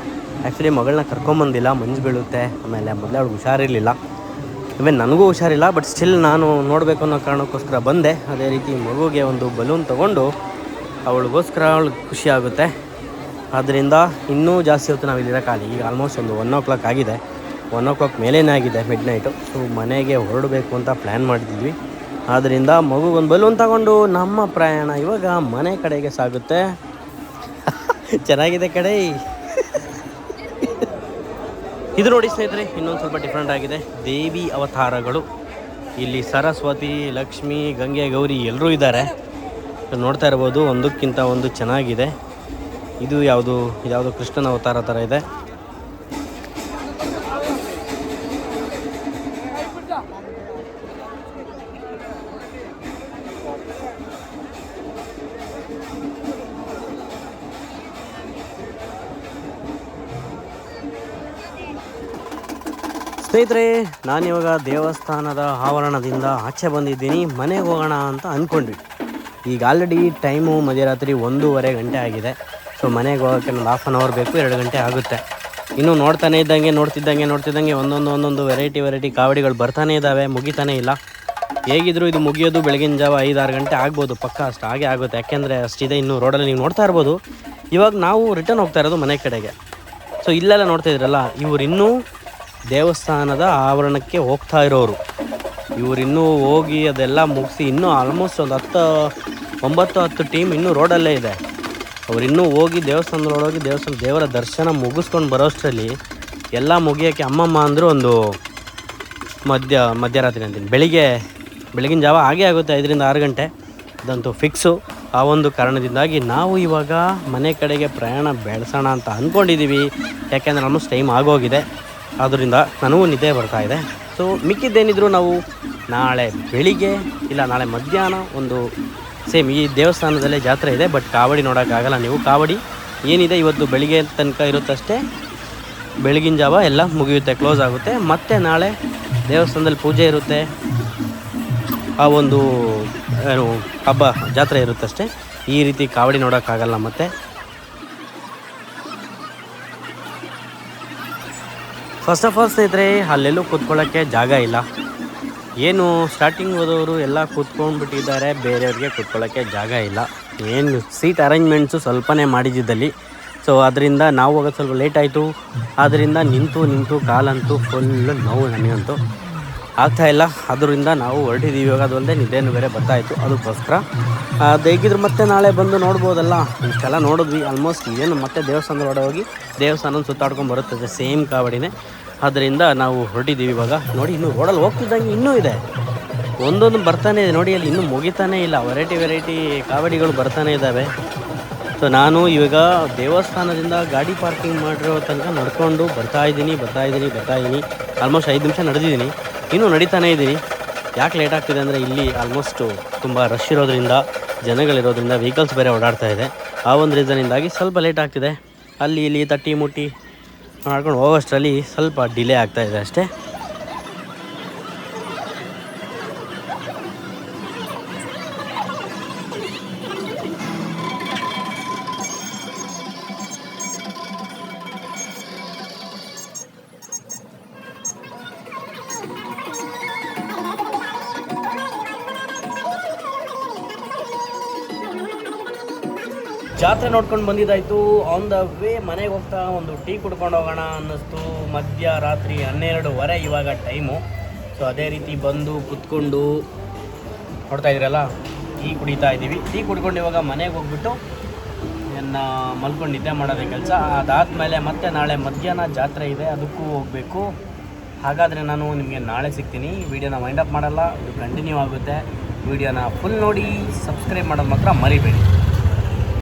ಆ್ಯಕ್ಚುಲಿ ಮಗಳನ್ನ ಕರ್ಕೊಂಬಂದಿಲ್ಲ, ಮಂಜು ಬೀಳುತ್ತೆ. ಆಮೇಲೆ ಮೊದಲೇ ಅವ್ಳಿಗೆ ಹುಷಾರಿರಲಿಲ್ಲ. ಇವನ್ ನನಗೂ ಹುಷಾರಿಲ್ಲ ಬಟ್ ಸ್ಟಿಲ್ ನಾನು ನೋಡಬೇಕು ಅನ್ನೋ ಕಾರಣಕ್ಕೋಸ್ಕರ ಬಂದೆ. ಅದೇ ರೀತಿ ಮಗುಗೆ ಒಂದು ಬಲೂನ್ ತೊಗೊಂಡು ಅವಳಿಗೋಸ್ಕರ ಅವಳಿಗೆ ಖುಷಿ ಆಗುತ್ತೆ. ಆದ್ದರಿಂದ ಇನ್ನೂ ಜಾಸ್ತಿ ಹೊತ್ತು ಇಲ್ಲಿರೋಕ್ಕಾಗಲಿ ಈಗ ಆಲ್ಮೋಸ್ಟ್ ಒಂದು ಒನ್ ಓ ಕ್ಲಾಕ್ ಆಗಿದೆ. ಒನ್ ಓ ಕ್ಲಾಕ್ ಮೇಲೇನೇ ಆಗಿದೆ ಮಿಡ್ ನೈಟು ಸೊ ಮನೆಗೆ ಹೊರಡಬೇಕು ಅಂತ ಪ್ಲ್ಯಾನ್ ಮಾಡಿದ್ವಿ ಆದ್ದರಿಂದ ಮಗುಗೊಂದು ಬಲೂನ್ ತಗೊಂಡು ನಮ್ಮ ಪ್ರಯಾಣ ಇವಾಗ ಮನೆ ಕಡೆಗೆ ಸಾಗುತ್ತೆ. ಚೆನ್ನಾಗಿದೆ ಕಡೆ. ಇದು ನೋಡಿ ಸ್ನೇಹಿತರೆ, ಇನ್ನೊಂದು ಸ್ವಲ್ಪ ಡಿಫ್ರೆಂಟ್ ಆಗಿದೆ. ದೇವಿ ಅವತಾರಗಳು. ಇಲ್ಲಿ ಸರಸ್ವತಿ, ಲಕ್ಷ್ಮಿ, ಗಂಗೆ, ಗೌರಿ ಎಲ್ಲರೂ ಇದ್ದಾರೆ. ನೋಡ್ತಾ ಇರ್ಬೋದು, ಒಂದಕ್ಕಿಂತ ಒಂದು ಚೆನ್ನಾಗಿದೆ. ಇದು ಯಾವುದು ಯಾವುದು ಕೃಷ್ಣನ ಅವತಾರ ಥರ ಇದೆ. ಸ್ನೇಹಿತರೆ, ನಾನಿವಾಗ ದೇವಸ್ಥಾನದ ಆವರಣದಿಂದ ಆಚೆ ಬಂದಿದ್ದೀನಿ. ಮನೆಗೆ ಹೋಗೋಣ ಅಂತ ಅಂದ್ಕೊಂಡ್ವಿ ಈಗ ಆಲ್ರೆಡಿ ಟೈಮು ಮಧ್ಯರಾತ್ರಿ ಒಂದೂವರೆ ಗಂಟೆ ಆಗಿದೆ. ಸೊ ಮನೆಗೆ ಹೋಗೋಕ್ಕೆ ಒಂದು ಹಾಫ್ ಆನ್ ಅವರ್ ಬೇಕು, ಎರಡು ಗಂಟೆ ಆಗುತ್ತೆ. ಇನ್ನೂ ನೋಡ್ತಾನೆ ಇದ್ದಂಗೆ, ನೋಡ್ತಿದ್ದಂಗೆ ನೋಡ್ತಿದ್ದಂಗೆ ಒಂದೊಂದು ಒಂದೊಂದು ವೆರೈಟಿ ವೆರೈಟಿ ಕಾವಡಿಗಳು ಬರ್ತಾನೆ ಇದ್ದಾವೆ ಮುಗಿತಾನೆ ಇಲ್ಲ. ಹೇಗಿದ್ರು ಇದು ಮುಗಿಯೋದು ಬೆಳಗಿನ ಜಾವ ಐದಾರು ಗಂಟೆ ಆಗ್ಬೋದು, ಪಕ್ಕ ಅಷ್ಟು ಹಾಗೆ ಆಗುತ್ತೆ. ಯಾಕೆಂದರೆ ಅಷ್ಟಿದೆ ಇನ್ನೂ ರೋಡಲ್ಲಿ ನೀವು ನೋಡ್ತಾ ಇರ್ಬೋದು. ಇವಾಗ ನಾವು ರಿಟರ್ನ್ ಹೋಗ್ತಾ ಇರೋದು ಮನೆ ಕಡೆಗೆ. ಸೊ ಇಲ್ಲೆಲ್ಲ ನೋಡ್ತಾ ಇದ್ರಲ್ಲ, ಇವ್ರು ಇನ್ನೂ ದೇವಸ್ಥಾನದ ಆವರಣಕ್ಕೆ ಹೋಗ್ತಾ ಇರೋರು. ಇವರಿನ್ನೂ ಹೋಗಿ ಅದೆಲ್ಲ ಮುಗಿಸಿ ಇನ್ನೂ ಆಲ್ಮೋಸ್ಟ್ ಒಂದು ಹತ್ತು, ಒಂಬತ್ತು ಹತ್ತು ಟೀಮ್ ಇನ್ನೂ ರೋಡಲ್ಲೇ ಇದೆ. ಅವರು ಇನ್ನೂ ಹೋಗಿ ದೇವಸ್ಥಾನದೊಳಗೆ ದೇವಸ್ಥಾನ, ದೇವರ ದರ್ಶನ ಮುಗಿಸ್ಕೊಂಡು ಬರೋಷ್ಟರಲ್ಲಿ ಎಲ್ಲ ಮುಗಿಯೋಕ್ಕೆ ಅಮ್ಮಮ್ಮ ಅಂದರು ಒಂದು ಮಧ್ಯ, ಮಧ್ಯರಾತ್ರಿ ಅಂತೀನಿ. ಬೆಳಿಗ್ಗೆ, ಬೆಳಗಿನ ಜಾವ ಹಾಗೇ ಆಗುತ್ತೆ ಐದರಿಂದ ಆರು ಗಂಟೆ. ಅದಂತೂ ಫಿಕ್ಸು ಆ ಒಂದು ಕಾರಣದಿಂದಾಗಿ ನಾವು ಇವಾಗ ಮನೆ ಕಡೆಗೆ ಪ್ರಯಾಣ ಬೆಳೆಸೋಣ ಅಂತ ಅಂದ್ಕೊಂಡಿದ್ದೀವಿ ಯಾಕೆಂದರೆ ಆಲ್ಮೋಸ್ಟ್ ಟೈಮ್ ಆಗೋಗಿದೆ. ಆದ್ದರಿಂದ ನನಗೂ ನಿದ್ದೆ ಬರ್ತಾ ಇದೆ. ಸೊ ಮಿಕ್ಕಿದ್ದೇನಿದ್ರು ನಾವು ನಾಳೆ ಬೆಳಿಗ್ಗೆ ಇಲ್ಲ ನಾಳೆ ಮಧ್ಯಾಹ್ನ ಒಂದು ಸೇಮ್ ಈ ದೇವಸ್ಥಾನದಲ್ಲೇ ಜಾತ್ರೆ ಇದೆ ಬಟ್ ಕಾವಡಿ ನೋಡೋಕ್ಕಾಗಲ್ಲ ನೀವು. ಕಾವಡಿ ಏನಿದೆ ಇವತ್ತು ಬೆಳಿಗ್ಗೆ ತನಕ ಇರುತ್ತಷ್ಟೇ. ಬೆಳಗಿನ ಜಾವ ಎಲ್ಲ ಮುಗಿಯುತ್ತೆ ಕ್ಲೋಸ್ ಆಗುತ್ತೆ. ಮತ್ತೆ ನಾಳೆ ದೇವಸ್ಥಾನದಲ್ಲಿ ಪೂಜೆ ಇರುತ್ತೆ. ಆ ಒಂದು ಏನು ಹಬ್ಬ, ಜಾತ್ರೆ ಇರುತ್ತಷ್ಟೇ. ಈ ರೀತಿ ಕಾವಡಿ ನೋಡೋಕ್ಕಾಗಲ್ಲ ಮತ್ತು. ಫಸ್ಟ್ ಆಫ್ ಆಲ್ ಸ್ನೇಹಿತರೆ, ಅಲ್ಲೆಲ್ಲೂ ಕೂತ್ಕೊಳ್ಳೋಕ್ಕೆ ಜಾಗ ಇಲ್ಲ. ಏನು ಸ್ಟಾರ್ಟಿಂಗ್ ಹೋದವರು ಎಲ್ಲ ಕೂತ್ಕೊಂಡ್ಬಿಟ್ಟಿದ್ದಾರೆ, ಬೇರೆಯವ್ರಿಗೆ ಕೂತ್ಕೊಳ್ಳೋಕ್ಕೆ ಜಾಗ ಇಲ್ಲ. ಏನು ಸೀಟ್ ಅರೇಂಜ್ಮೆಂಟ್ಸು ಸ್ವಲ್ಪನೇ ಮಾಡಿದ್ದಲ್ಲಿ ಸೊ ಅದರಿಂದ ನಾವು ಹೋಗೋದು ಸ್ವಲ್ಪ ಲೇಟ್ ಆಯಿತು. ಆದ್ದರಿಂದ ನಿಂತು ನಿಂತು ಕಾಲಂತೂ ಫುಲ್ಲು ನೋವು ನನಗಂತೂ. ಆಗ್ತಾ ಇಲ್ಲ. ಅದರಿಂದ ನಾವು ಹೊರಟಿದ್ದೀವಿ ಇವಾಗ ಅದೊಂದೇ ನಿದ್ದೆನೂ ಬೇರೆ ಬರ್ತಾಯಿತ್ತು ಅದಕ್ಕೋಸ್ಕರ ಅದು ಹೇಗಿದ್ರು ಮತ್ತೆ ನಾಳೆ ಬಂದು ನೋಡ್ಬೋದಲ್ಲ? ಇಷ್ಟೆಲ್ಲ ನೋಡಿದ್ವಿ. ಆಲ್ಮೋಸ್ಟ್ ಏನು ಮತ್ತೆ ದೇವಸ್ಥಾನದ ಒಳಗೆ ಹೋಗಿ ದೇವಸ್ಥಾನ ಸುತ್ತಾಡ್ಕೊಂಡು ಬರುತ್ತದೆ. ಸೇಮ್ ಕಾವಡಿನೇ. ಅದರಿಂದ ನಾವು ಹೊರಟಿದ್ದೀವಿ ಇವಾಗ ನೋಡಿ ಇನ್ನೂ ರೋಡಲ್ಲಿ ಹೋಗ್ತಿದ್ದಂಗೆ ಇನ್ನೂ ಇದೆ. ಒಂದೊಂದು ಬರ್ತಾನೆ ಇದೆ. ನೋಡಿ, ಅಲ್ಲಿ ಇನ್ನೂ ಮುಗಿತಾನೇ ಇಲ್ಲ. ವೆರೈಟಿ ವೆರೈಟಿ ಕಾವಡಿಗಳು ಬರ್ತಾನೆ ಇದ್ದಾವೆ. ಸೊ ನಾನು ಇವಾಗ ದೇವಸ್ಥಾನದಿಂದ ಗಾಡಿ ಪಾರ್ಕಿಂಗ್ ಮಾಡಿರೋ ತನಕ ನಡ್ಕೊಂಡು ಬರ್ತಾ ಇದ್ದೀನಿ ಬರ್ತಾ ಇದ್ದೀನಿ ಬರ್ತಾ ಇದ್ದೀನಿ. ಆಲ್ಮೋಸ್ಟ್ ಐದು ನಿಮಿಷ ನಡೆದಿದ್ದೀನಿ. ಇನ್ನೂ ನಡೀತಾನೇ ಇದ್ದೀನಿ ಯಾಕೆ ಲೇಟ್ ಆಗ್ತಿದೆ ಅಂದರೆ ಇಲ್ಲಿ ಆಲ್ಮೋಸ್ಟು ತುಂಬ ರಶ್ ಇರೋದ್ರಿಂದ, ಜನಗಳಿರೋದ್ರಿಂದ ವೆಹಿಕಲ್ಸ್ ಬೇರೆ ಓಡಾಡ್ತಾ ಇದೆ. ಆ ಒಂದು ರೀಸನಿಂದಾಗಿ ಸ್ವಲ್ಪ ಲೇಟ್ ಆಗ್ತಿದೆ. ಅಲ್ಲಿ ಇಲ್ಲಿ ತಟ್ಟಿ ಮುಟ್ಟಿ ಮಾಡ್ಕೊಂಡು ಹೋಗೋಷ್ಟರಲ್ಲಿ ಸ್ವಲ್ಪ ಡಿಲೇ ಆಗ್ತಾ ಇದೆ ಅಷ್ಟೇ. ಜಾತ್ರೆ ನೋಡ್ಕೊಂಡು ಬಂದಿದ್ದಾಯ್ತು. ಆನ್ ದ ವೇ ಮನೆಗೆ ಹೋಗ್ತಾ ಒಂದು ಟೀ ಕುಡ್ಕೊಂಡು ಹೋಗೋಣ ಅನ್ನಿಸ್ತು. ಮಧ್ಯರಾತ್ರಿ ಹನ್ನೆರಡುವರೆ ಇವಾಗ ಟೈಮು ಸೊ ಅದೇ ರೀತಿ ಬಂದು ಕುತ್ಕೊಂಡು ನೋಡ್ತಾ ಇದ್ದೀರಲ್ಲ, ಟೀ ಕುಡಿತಾ ಇದ್ದೀವಿ. ಟೀ ಕುಡ್ಕೊಂಡು ಇವಾಗ ಮನೆಗೆ ಹೋಗ್ಬಿಟ್ಟು ನನ್ನ ಮಲ್ಕೊಂಡು ನಿದ್ದೆ ಮಾಡೋದೇ ಕೆಲಸ. ಅದಾದಮೇಲೆ ಮತ್ತೆ ನಾಳೆ ಮಧ್ಯಾಹ್ನ ಜಾತ್ರೆ ಇದೆ, ಅದಕ್ಕೂ ಹೋಗಬೇಕು. ಹಾಗಾದರೆ ನಾನು ನಿಮಗೆ ನಾಳೆ ಸಿಗ್ತೀನಿ. ವಿಡಿಯೋನ ವೈಂಡಪ್ ಮಾಡಲ್ಲ, ಇದು ಕಂಟಿನ್ಯೂ ಆಗುತ್ತೆ. ವೀಡಿಯೋನ ಫುಲ್ ನೋಡಿ ಸಬ್ಸ್ಕ್ರೈಬ್ ಮಾಡೋದು ಮಾತ್ರ ಮರಿಬೇಡಿ.